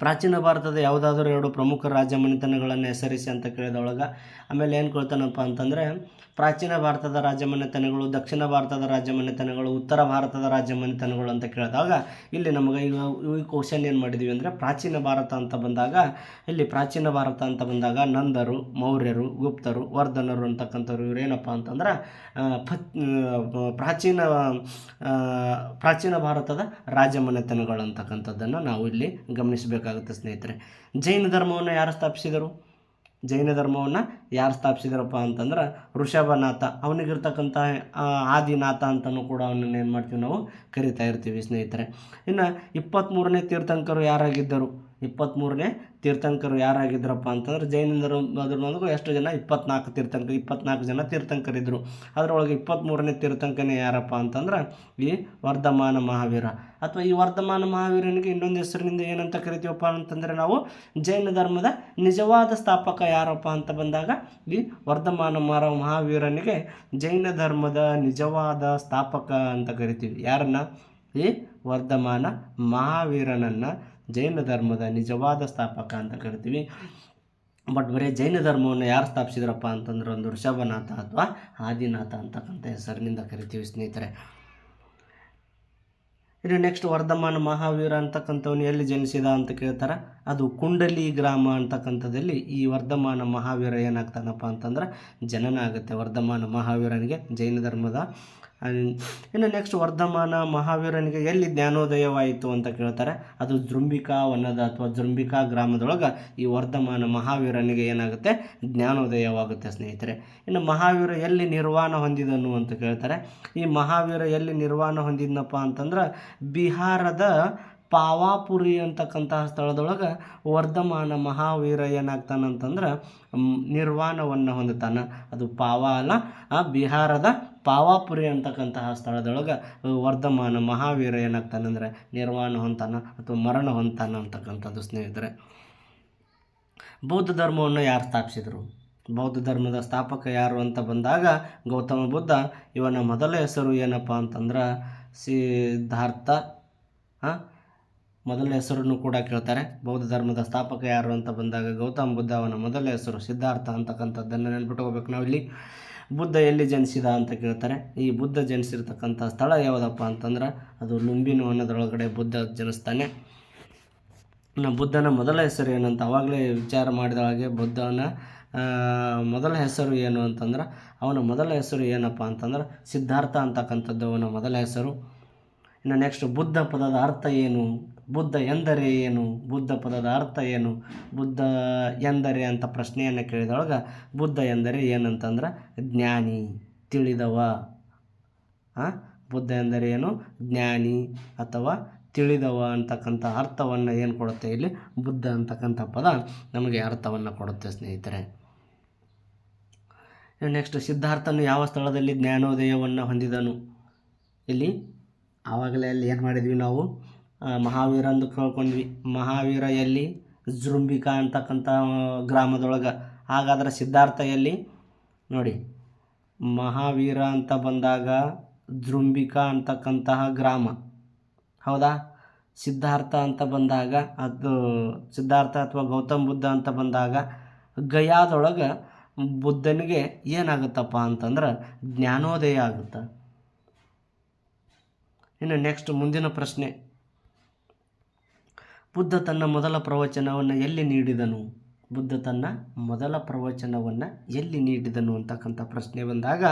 ಪ್ರಾಚೀನ ಭಾರತದ ಯಾವುದಾದ್ರೂ ಎರಡು ಪ್ರಮುಖ ರಾಜ ಮನೆತನಗಳನ್ನು ಹೆಸರಿಸಿ ಅಂತ ಕೇಳಿದೊಳಗೆ ಆಮೇಲೆ ಏನು ಕೇಳ್ತಾನಪ್ಪ ಅಂತಂದರೆ ಪ್ರಾಚೀನ ಭಾರತದ ರಾಜಮನೆತನಗಳು, ದಕ್ಷಿಣ ಭಾರತದ ರಾಜಮನೆತನಗಳು, ಉತ್ತರ ಭಾರತದ ರಾಜಮನೆತನಗಳು ಅಂತ ಕೇಳಿದಾಗ ಇಲ್ಲಿ ನಮಗೆ ಈಗ ಈ ಕ್ವಶನ್ ಏನು ಮಾಡಿದ್ವಿ ಅಂದರೆ ಪ್ರಾಚೀನ ಭಾರತ ಅಂತ ಬಂದಾಗ, ಇಲ್ಲಿ ಪ್ರಾಚೀನ ಭಾರತ ಅಂತ ಬಂದಾಗ ನಂದರು, ಮೌರ್ಯರು, ಗುಪ್ತರು, ವರ್ಧನರು ಅಂತಕ್ಕಂಥವ್ರು ಇವರೇನಪ್ಪ ಅಂತಂದ್ರೆ ಪತ್ ಪ್ರಾಚೀನ ಪ್ರಾಚೀನ ಭಾರತದ ರಾಜಮನೆತನಗಳು ಅಂತಕ್ಕಂಥದ್ದನ್ನು ನಾವು ಇಲ್ಲಿ ಗಮನಿಸಬೇಕಾಗುತ್ತೆ ಸ್ನೇಹಿತರೆ. ಜೈನ ಧರ್ಮವನ್ನು ಯಾರು ಸ್ಥಾಪಿಸಿದರು? ಜೈನ ಧರ್ಮವನ್ನು ಯಾರು ಸ್ಥಾಪಿಸಿದ್ರಪ್ಪ ಅಂತಂದ್ರೆ ಋಷಭನಾಥ. ಅವನಿಗಿರ್ತಕ್ಕಂಥ ಆದಿನಾಥ ಅಂತಲೂ ಕೂಡ ಅವನನ್ನು ಏನು ಮಾಡ್ತೀವಿ ನಾವು ಕರಿತಾ ಇರ್ತೀವಿ ಸ್ನೇಹಿತರೆ. ಇನ್ನು ಇಪ್ಪತ್ತ್ಮೂರನೇ ತೀರ್ಥಂಕರು ಯಾರಾಗಿದ್ದರು? ಇಪ್ಪತ್ತ್ಮೂರನೇ ತೀರ್ಥಂಕರು ಯಾರಾಗಿದ್ದರಪ್ಪ ಅಂತಂದ್ರೆ ಜೈನ ಧರ್ಮದೊಳಗೂ ಎಷ್ಟು ಜನ ಇಪ್ಪತ್ನಾಲ್ಕು ತೀರ್ಥಂಕ, ಇಪ್ಪತ್ನಾಲ್ಕು ಜನ ತೀರ್ಥಂಕರಿದ್ದರು ಅದರೊಳಗೆ ಇಪ್ಪತ್ತ್ಮೂರನೇ ತೀರ್ಥಂಕನೇ ಯಾರಪ್ಪ ಅಂತಂದ್ರೆ ಈ ವರ್ಧಮಾನ ಮಹಾವೀರ. ಅಥವಾ ಈ ವರ್ಧಮಾನ ಮಹಾವೀರನಿಗೆ ಇನ್ನೊಂದು ಹೆಸರಿನಿಂದ ಏನಂತ ಕರಿತೀವಪ್ಪ ಅಂತಂದರೆ ನಾವು ಜೈನ ಧರ್ಮದ ನಿಜವಾದ ಸ್ಥಾಪಕ ಯಾರಪ್ಪ ಅಂತ ಬಂದಾಗ ಈ ವರ್ಧಮಾನ ಮಾರ ಮಹಾವೀರನಿಗೆ ಜೈನ ಧರ್ಮದ ನಿಜವಾದ ಸ್ಥಾಪಕ ಅಂತ ಕರಿತೀವಿ. ಯಾರನ್ನ? ಈ ವರ್ಧಮಾನ ಮಹಾವೀರನನ್ನು ಜೈನ ಧರ್ಮದ ನಿಜವಾದ ಸ್ಥಾಪಕ ಅಂತ ಕರಿತೀವಿ. ಬಟ್ ಬರೀ ಜೈನ ಧರ್ಮವನ್ನು ಯಾರು ಸ್ಥಾಪಿಸಿದ್ರಪ್ಪ ಅಂತಂದ್ರೆ ಒಂದು ಋಷಭನಾಥ ಅಥವಾ ಆದಿನಾಥ ಅಂತಕ್ಕಂಥ ಹೆಸರಿನಿಂದ ಕರಿತೀವಿ ಸ್ನೇಹಿತರೆ. ಇನ್ನು ನೆಕ್ಸ್ಟ್ ವರ್ಧಮಾನ ಮಹಾವೀರ ಅಂತಕ್ಕಂಥವನು ಎಲ್ಲಿ ಜನಿಸಿದ ಅಂತ ಕೇಳ್ತಾರೆ? ಅದು ಕುಂಡಲಿ ಗ್ರಾಮ ಅಂತಕ್ಕಂಥದ್ದಲ್ಲಿ ಈ ವರ್ಧಮಾನ ಮಹಾವೀರ ಏನಾಗ್ತಾನಪ್ಪ ಅಂತಂದ್ರೆ ಜನನ ಆಗುತ್ತೆ ವರ್ಧಮಾನ ಮಹಾವೀರನಿಗೆ. ಜೈನ ಧರ್ಮದ ಇನ್ನು ನೆಕ್ಸ್ಟ್ ವರ್ಧಮಾನ ಮಹಾವೀರನಿಗೆ ಎಲ್ಲಿ ಜ್ಞಾನೋದಯವಾಯಿತು ಅಂತ ಕೇಳ್ತಾರೆ, ಅದು ಜೃಂಬಿಕಾ ವನದ ಅಥವಾ ಜೃಂಬಿಕಾ ಗ್ರಾಮದೊಳಗೆ ಈ ವರ್ಧಮಾನ ಮಹಾವೀರನಿಗೆ ಏನಾಗುತ್ತೆ? ಜ್ಞಾನೋದಯವಾಗುತ್ತೆ ಸ್ನೇಹಿತರೆ. ಇನ್ನು ಮಹಾವೀರ ಎಲ್ಲಿ ನಿರ್ವಾಣ ಹೊಂದಿದನು ಅಂತ ಕೇಳ್ತಾರೆ. ಈ ಮಹಾವೀರ ಎಲ್ಲಿ ನಿರ್ವಾಣ ಹೊಂದಿದ್ನಪ್ಪ ಅಂತಂದ್ರೆ ಬಿಹಾರದ ಪಾವಾಪುರಿ ಅಂತಕ್ಕಂತಹ ಸ್ಥಳದೊಳಗೆ ವರ್ಧಮಾನ ಮಹಾವೀರ ಏನಾಗ್ತಾನಂತಂದ್ರೆ ನಿರ್ವಾಣವನ್ನು ಹೊಂದುತ್ತಾನೆ ಅದು ಪಾವ ಅಲ್ಲ ಬಿಹಾರದ ಪಾವಾಪುರಿ ಅಂತಕ್ಕಂತಹ ಸ್ಥಳದೊಳಗೆ ವರ್ಧಮಾನ ಮಹಾವೀರ ಏನಾಗ್ತಾನಂದ್ರೆ ನಿರ್ವಾಣ ಹೊಂತಾನ ಅಥವಾ ಮರಣ ಹೊಂತಾನ ಅಂತಕ್ಕಂಥದ್ದು ಸ್ನೇಹಿತರೆ. ಬೌದ್ಧ ಧರ್ಮವನ್ನು ಯಾರು ಸ್ಥಾಪಿಸಿದರು? ಬೌದ್ಧ ಧರ್ಮದ ಸ್ಥಾಪಕ ಯಾರು ಅಂತ ಬಂದಾಗ, ಗೌತಮ ಬುದ್ಧ, ಇವನ ಮೊದಲ ಹೆಸರು ಏನಪ್ಪ ಅಂತಂದ್ರೆ, ಸಿದ್ಧಾರ್ಥ, ಹಾಂ? ಮೊದಲ ಹೆಸರನ್ನು ಕೂಡ ಕೇಳ್ತಾರೆ. ಬೌದ್ಧ ಧರ್ಮದ ಸ್ಥಾಪಕ ಯಾರು ಅಂತ ಬಂದಾಗ ಗೌತಮ ಬುದ್ಧ ಅವನ ಮೊದಲ ಹೆಸರು ಸಿದ್ಧಾರ್ಥ ಅಂತಕ್ಕಂಥದ್ದನ್ನು ನೆನ್ಪಿಟ್ಕೋಬೇಕು ನಾವಿಲ್ಲಿ ಬುದ್ಧ ಎಲ್ಲಿ ಜನಿಸಿದ ಅಂತ ಕೇಳ್ತಾರೆ. ಈ ಬುದ್ಧ ಜನಿಸಿರ್ತಕ್ಕಂಥ ಸ್ಥಳ ಯಾವುದಪ್ಪ ಅಂತಂದ್ರೆ ಅದು ಲುಂಬಿನ ಅನ್ನೋದ್ರೊಳಗಡೆ ಬುದ್ಧ ಜನಿಸ್ತಾನೆ. ನಮ್ಮ ಬುದ್ಧನ ಮೊದಲ ಹೆಸರು ಏನಂತ ಅವಾಗಲೇ ವಿಚಾರ ಮಾಡಿದ ಹಾಗೆ ಬುದ್ಧನ ಮೊದಲ ಹೆಸರು ಏನು ಅಂತಂದ್ರೆ ಅವನ ಮೊದಲ ಹೆಸರು ಏನಪ್ಪ ಅಂತಂದ್ರೆ ಸಿದ್ಧಾರ್ಥ ಅಂತಕ್ಕಂಥದ್ದು ಅವನ ಮೊದಲ ಹೆಸರು. ಇನ್ನು ನೆಕ್ಸ್ಟ್ ಬುದ್ಧ ಪದದ ಅರ್ಥ ಏನು? ಬುದ್ಧ ಎಂದರೆ ಏನು? ಬುದ್ಧ ಪದದ ಅರ್ಥ ಏನು? ಬುದ್ಧ ಎಂದರೆ ಅಂತ ಪ್ರಶ್ನೆಯನ್ನು ಕೇಳಿದೊಳಗೆ ಬುದ್ಧ ಎಂದರೆ ಏನಂತಂದ್ರೆ ಜ್ಞಾನಿ, ತಿಳಿದವ? ಬುದ್ಧ ಎಂದರೆ ಏನು? ಜ್ಞಾನಿ ಅಥವಾ ತಿಳಿದವ ಅಂತಕ್ಕಂಥ ಅರ್ಥವನ್ನು ಏನು ಕೊಡುತ್ತೆ ಇಲ್ಲಿ? ಬುದ್ಧ ಅಂತಕ್ಕಂಥ ಪದ ನಮಗೆ ಅರ್ಥವನ್ನು ಕೊಡುತ್ತೆ ಸ್ನೇಹಿತರೆ. ನೆಕ್ಸ್ಟ್ ಸಿದ್ಧಾರ್ಥನು ಯಾವ ಸ್ಥಳದಲ್ಲಿ ಜ್ಞಾನೋದಯವನ್ನು ಹೊಂದಿದನು? ಇಲ್ಲಿ ಆವಾಗಲೇ ಅಲ್ಲಿ ಏನು ಮಾಡಿದ್ವಿ ನಾವು? ಮಹಾವೀರ ಅಂದು ಕೇಳ್ಕೊಂಡ್ವಿ. ಮಹಾವೀರ ಎಲ್ಲಿ? ಜೃಂಬಿಕಾ ಅಂತಕ್ಕಂಥ ಗ್ರಾಮದೊಳಗೆ. ಹಾಗಾದ್ರೆ ಸಿದ್ಧಾರ್ಥ ಎಲ್ಲಿ? ನೋಡಿ, ಮಹಾವೀರ ಅಂತ ಬಂದಾಗ ಜೃಂಬಿಕಾ ಅಂತಕ್ಕಂತಹ ಗ್ರಾಮ. ಹೌದಾ? ಸಿದ್ಧಾರ್ಥ ಅಂತ ಬಂದಾಗ, ಅದು ಸಿದ್ಧಾರ್ಥ ಅಥವಾ ಗೌತಮ್ ಬುದ್ಧ ಅಂತ ಬಂದಾಗ, ಗಯಾದೊಳಗೆ ಬುದ್ಧನಿಗೆ ಏನಾಗುತ್ತಪ್ಪ ಅಂತಂದ್ರೆ ಜ್ಞಾನೋದಯ ಆಗುತ್ತೆ. ಇನ್ನು ನೆಕ್ಸ್ಟ್ ಮುಂದಿನ ಪ್ರಶ್ನೆ. ಬುದ್ಧ ತನ್ನ ಮೊದಲ ಪ್ರವಚನವನ್ನು ಎಲ್ಲಿ ನೀಡಿದನು? ಬುದ್ಧ ತನ್ನ ಮೊದಲ ಪ್ರವಚನವನ್ನು ಎಲ್ಲಿ ನೀಡಿದನು ಅಂತಕ್ಕಂಥ ಪ್ರಶ್ನೆ ಬಂದಾಗ,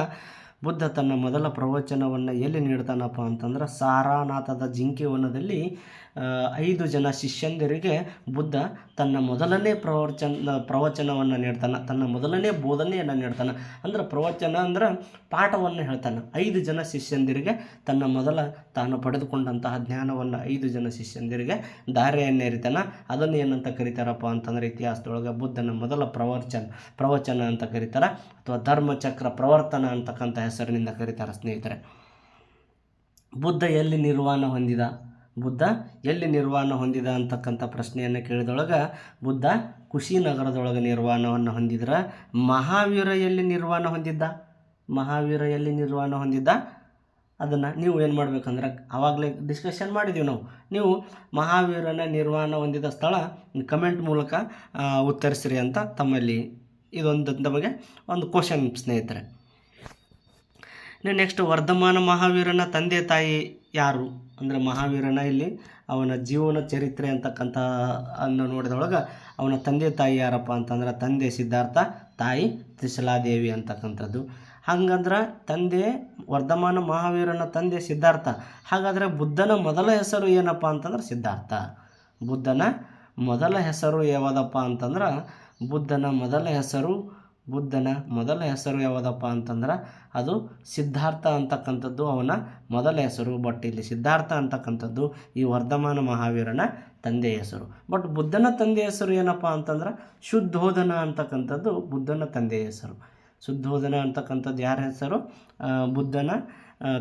ಬುದ್ಧ ತನ್ನ ಮೊದಲ ಪ್ರವಚನವನ್ನು ಎಲ್ಲಿ ನೀಡ್ತಾನಪ್ಪ ಅಂತಂದ್ರೆ ಸಾರಾನಾಥದ ಜಿಂಕೆ ವನದಲ್ಲಿ ಐದು ಜನ ಶಿಷ್ಯಂದಿರಿಗೆ ಬುದ್ಧ ತನ್ನ ಮೊದಲನೇ ಪ್ರವಚನ, ಪ್ರವಚನವನ್ನು ನೀಡ್ತಾನೆ. ತನ್ನ ಮೊದಲನೇ ಬೋಧನೆಯನ್ನು ನೀಡ್ತಾನೆ. ಅಂದ್ರೆ ಪ್ರವಚನ ಅಂದ್ರೆ ಪಾಠವನ್ನು ಹೇಳ್ತಾನೆ. ಐದು ಜನ ಶಿಷ್ಯಂದಿರಿಗೆ ತನ್ನ ಮೊದಲ ತಾನು ಪಡೆದುಕೊಂಡಂತಹ ಜ್ಞಾನವನ್ನು ಐದು ಜನ ಶಿಷ್ಯಂದಿರಿಗೆ ದಾರಿಯನ್ನು ಎರಿತಾನೆ ಅದನ್ನು ಏನಂತ ಕರೀತಾರಪ್ಪ ಅಂತಂದ್ರೆ ಇತಿಹಾಸದೊಳಗೆ ಬುದ್ಧನ ಮೊದಲ ಪ್ರವಚನ ಪ್ರವಚನ ಅಂತ ಕರೀತಾರೆ. ಅಥವಾ ಧರ್ಮಚಕ್ರ ಪ್ರವರ್ತನ ಅಂತಕ್ಕಂಥ ಹೆಸರಿನಿಂದ ಕರೀತಾರೆ ಸ್ನೇಹಿತರೆ. ಬುದ್ಧ ಎಲ್ಲಿ ನಿರ್ವಾಣ ಹೊಂದಿದ? ಬುದ್ಧ ಎಲ್ಲಿ ನಿರ್ವಾಣ ಹೊಂದಿದ ಅಂತಕ್ಕಂಥ ಪ್ರಶ್ನೆಯನ್ನು ಕೇಳಿದೊಳಗೆ ಬುದ್ಧ ಕುಶಿನಗರದೊಳಗೆ ನಿರ್ವಾಣವನ್ನು ಹೊಂದಿದ್ರ ಮಹಾವೀರ ಎಲ್ಲಿ ನಿರ್ವಾಣ ಹೊಂದಿದ್ದ? ಮಹಾವೀರ ಎಲ್ಲಿ ನಿರ್ವಾಣ ಹೊಂದಿದ್ದ? ಅದನ್ನು ನೀವು ಏನು ಮಾಡ್ಬೇಕಂದ್ರೆ ಆವಾಗಲೇ ಡಿಸ್ಕಷನ್ ಮಾಡಿದ್ದೀವಿ ನಾವು. ನೀವು ಮಹಾವೀರನ ನಿರ್ವಾಣ ಹೊಂದಿದ ಸ್ಥಳ ಕಮೆಂಟ್ ಮೂಲಕ ಉತ್ತರಿಸ್ರಿ ಅಂತ ತಮ್ಮಲ್ಲಿ ಇದೊಂದು ನಮಗೆ ಒಂದು ಕ್ವಶನ್ ಸ್ನೇಹಿತರೆ. ನೆಕ್ಸ್ಟ್ ವರ್ಧಮಾನ ಮಹಾವೀರನ ತಂದೆ ತಾಯಿ ಯಾರು? ಅಂದರೆ ಮಹಾವೀರನ ಇಲ್ಲಿ ಅವನ ಜೀವನ ಚರಿತ್ರೆ ಅಂತಕ್ಕಂಥ ಅನ್ನು ನೋಡಿದೊಳಗೆ ಅವನ ತಂದೆ ತಾಯಿ ಯಾರಪ್ಪ ಅಂತಂದ್ರೆ ತಂದೆ ಸಿದ್ಧಾರ್ಥ, ತಾಯಿ ತ್ರಿಶಲಾದೇವಿ ಅಂತಕ್ಕಂಥದ್ದು. ಹಂಗಂದ್ರೆ ತಂದೆ ವರ್ಧಮಾನ ಮಹಾವೀರನ ತಂದೆ ಸಿದ್ಧಾರ್ಥ. ಹಾಗಾದರೆ ಬುದ್ಧನ ಮೊದಲ ಹೆಸರು ಏನಪ್ಪ ಅಂತಂದ್ರೆ ಸಿದ್ಧಾರ್ಥ. ಬುದ್ಧನ ಮೊದಲ ಹೆಸರು ಯಾವುದಪ್ಪ ಅಂತಂದ್ರೆ ಬುದ್ಧನ ಮೊದಲ ಹೆಸರು ಬುದ್ಧನ ಮೊದಲ ಹೆಸರು ಯಾವುದಪ್ಪ ಅಂತಂದ್ರೆ ಅದು ಸಿದ್ಧಾರ್ಥ ಅಂತಕ್ಕಂಥದ್ದು ಅವನ ಮೊದಲ ಹೆಸರು. ಬಟ್ ಇಲ್ಲಿ ಸಿದ್ಧಾರ್ಥ ಅಂತಕ್ಕಂಥದ್ದು ಈ ವರ್ಧಮಾನ ಮಹಾವೀರನ ತಂದೆ ಹೆಸರು. ಬಟ್ ಬುದ್ಧನ ತಂದೆ ಹೆಸರು ಏನಪ್ಪ ಅಂತಂದ್ರೆ ಶುದ್ಧೋಧನ ಅಂತಕ್ಕಂಥದ್ದು ಬುದ್ಧನ ತಂದೆ ಹೆಸರು. ಶುದ್ಧೋಧನ ಅಂತಕ್ಕಂಥದ್ದು ಯಾರ ಹೆಸರು? ಬುದ್ಧನ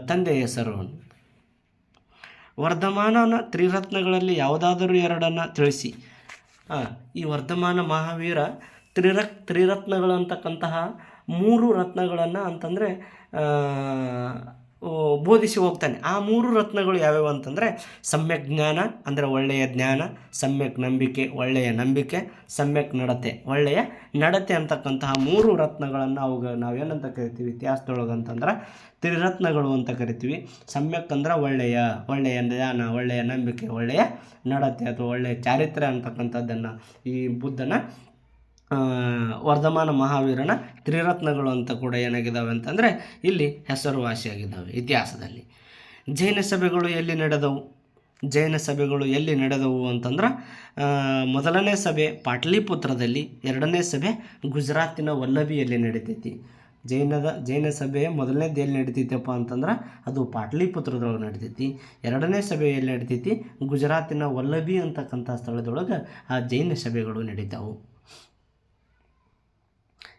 ತಂದೆ ಹೆಸರು. ವರ್ಧಮಾನನ ತ್ರಿರತ್ನಗಳಲ್ಲಿ ಯಾವುದಾದರೂ ಎರಡನ್ನು ತಿಳಿಸಿ. ಈ ವರ್ಧಮಾನ ಮಹಾವೀರ ತ್ರಿರಕ್ ತ್ರಿರತ್ನಗಳು ಅಂತಕ್ಕಂತಹ ಮೂರು ರತ್ನಗಳನ್ನು ಅಂತಂದರೆ ಬೋಧಿಸಿ ಹೋಗ್ತಾನೆ. ಆ ಮೂರು ರತ್ನಗಳು ಯಾವ್ಯಾವು ಅಂತಂದರೆ, ಸಮ್ಯಕ್ ಜ್ಞಾನ, ಅಂದರೆ ಒಳ್ಳೆಯ ಜ್ಞಾನ, ಸಮ್ಯಕ್ ನಂಬಿಕೆ, ಒಳ್ಳೆಯ ನಂಬಿಕೆ, ಸಮ್ಯಕ್ ನಡತೆ. ಒಳ್ಳೆಯ ನಡತೆ ಅಂತಕ್ಕಂತಹ ಮೂರು ರತ್ನಗಳನ್ನು ಅವುಗ ನಾವೇನಂತ ಕರಿತೀವಿ? ಇತಿಹಾಸದೊಳಗೆ ಅಂತಂದ್ರೆ, ತ್ರಿರತ್ನಗಳು ಅಂತ ಕರಿತೀವಿ. ಸಮ್ಯಕ್ ಅಂದ್ರೆ ಒಳ್ಳೆಯ ಒಳ್ಳೆಯ ಜ್ಞಾನ, ಒಳ್ಳೆಯ ನಂಬಿಕೆ, ಒಳ್ಳೆಯ ನಡತೆ, ಅಥವಾ ಒಳ್ಳೆಯ ಚಾರಿತ್ರ್ಯ ಅಂತಕ್ಕಂಥದ್ದನ್ನು ಈ ಬುದ್ಧನ ವರ್ಧಮಾನ ಮಹಾವೀರನ ತ್ರಿರತ್ನಗಳು ಅಂತ ಕೂಡ ಏನಾಗಿದ್ದಾವೆ ಅಂತಂದರೆ ಇಲ್ಲಿ ಹೆಸರುವಾಸಿಯಾಗಿದ್ದಾವೆ ಇತಿಹಾಸದಲ್ಲಿ. ಜೈನ ಸಭೆಗಳು ಎಲ್ಲಿ ನಡೆದವು? ಜೈನ ಸಭೆಗಳು ಎಲ್ಲಿ ನಡೆದವು ಅಂತಂದ್ರೆ ಮೊದಲನೇ ಸಭೆ ಪಾಟಲಿಪುತ್ರದಲ್ಲಿ, ಎರಡನೇ ಸಭೆ ಗುಜರಾತಿನ ವಲ್ಲಭಿಯಲ್ಲಿ ನಡೀತೈತಿ. ಜೈನದ, ಜೈನ ಸಭೆ ಮೊದಲನೇದು ಎಲ್ಲಿ ನಡೀತೈತಪ್ಪ ಅಂತಂದ್ರೆ, ಅದು ಪಾಟಲಿಪುತ್ರದೊಳಗೆ ನಡೀತೈತಿ. ಎರಡನೇ ಸಭೆ ಎಲ್ಲಿ ನಡೀತೈತಿ? ಗುಜರಾತಿನ ವಲ್ಲಭಿ ಅಂತಕ್ಕಂಥ ಸ್ಥಳದೊಳಗೆ ಆ ಜೈನ ಸಭೆಗಳು ನಡೀತಾವು.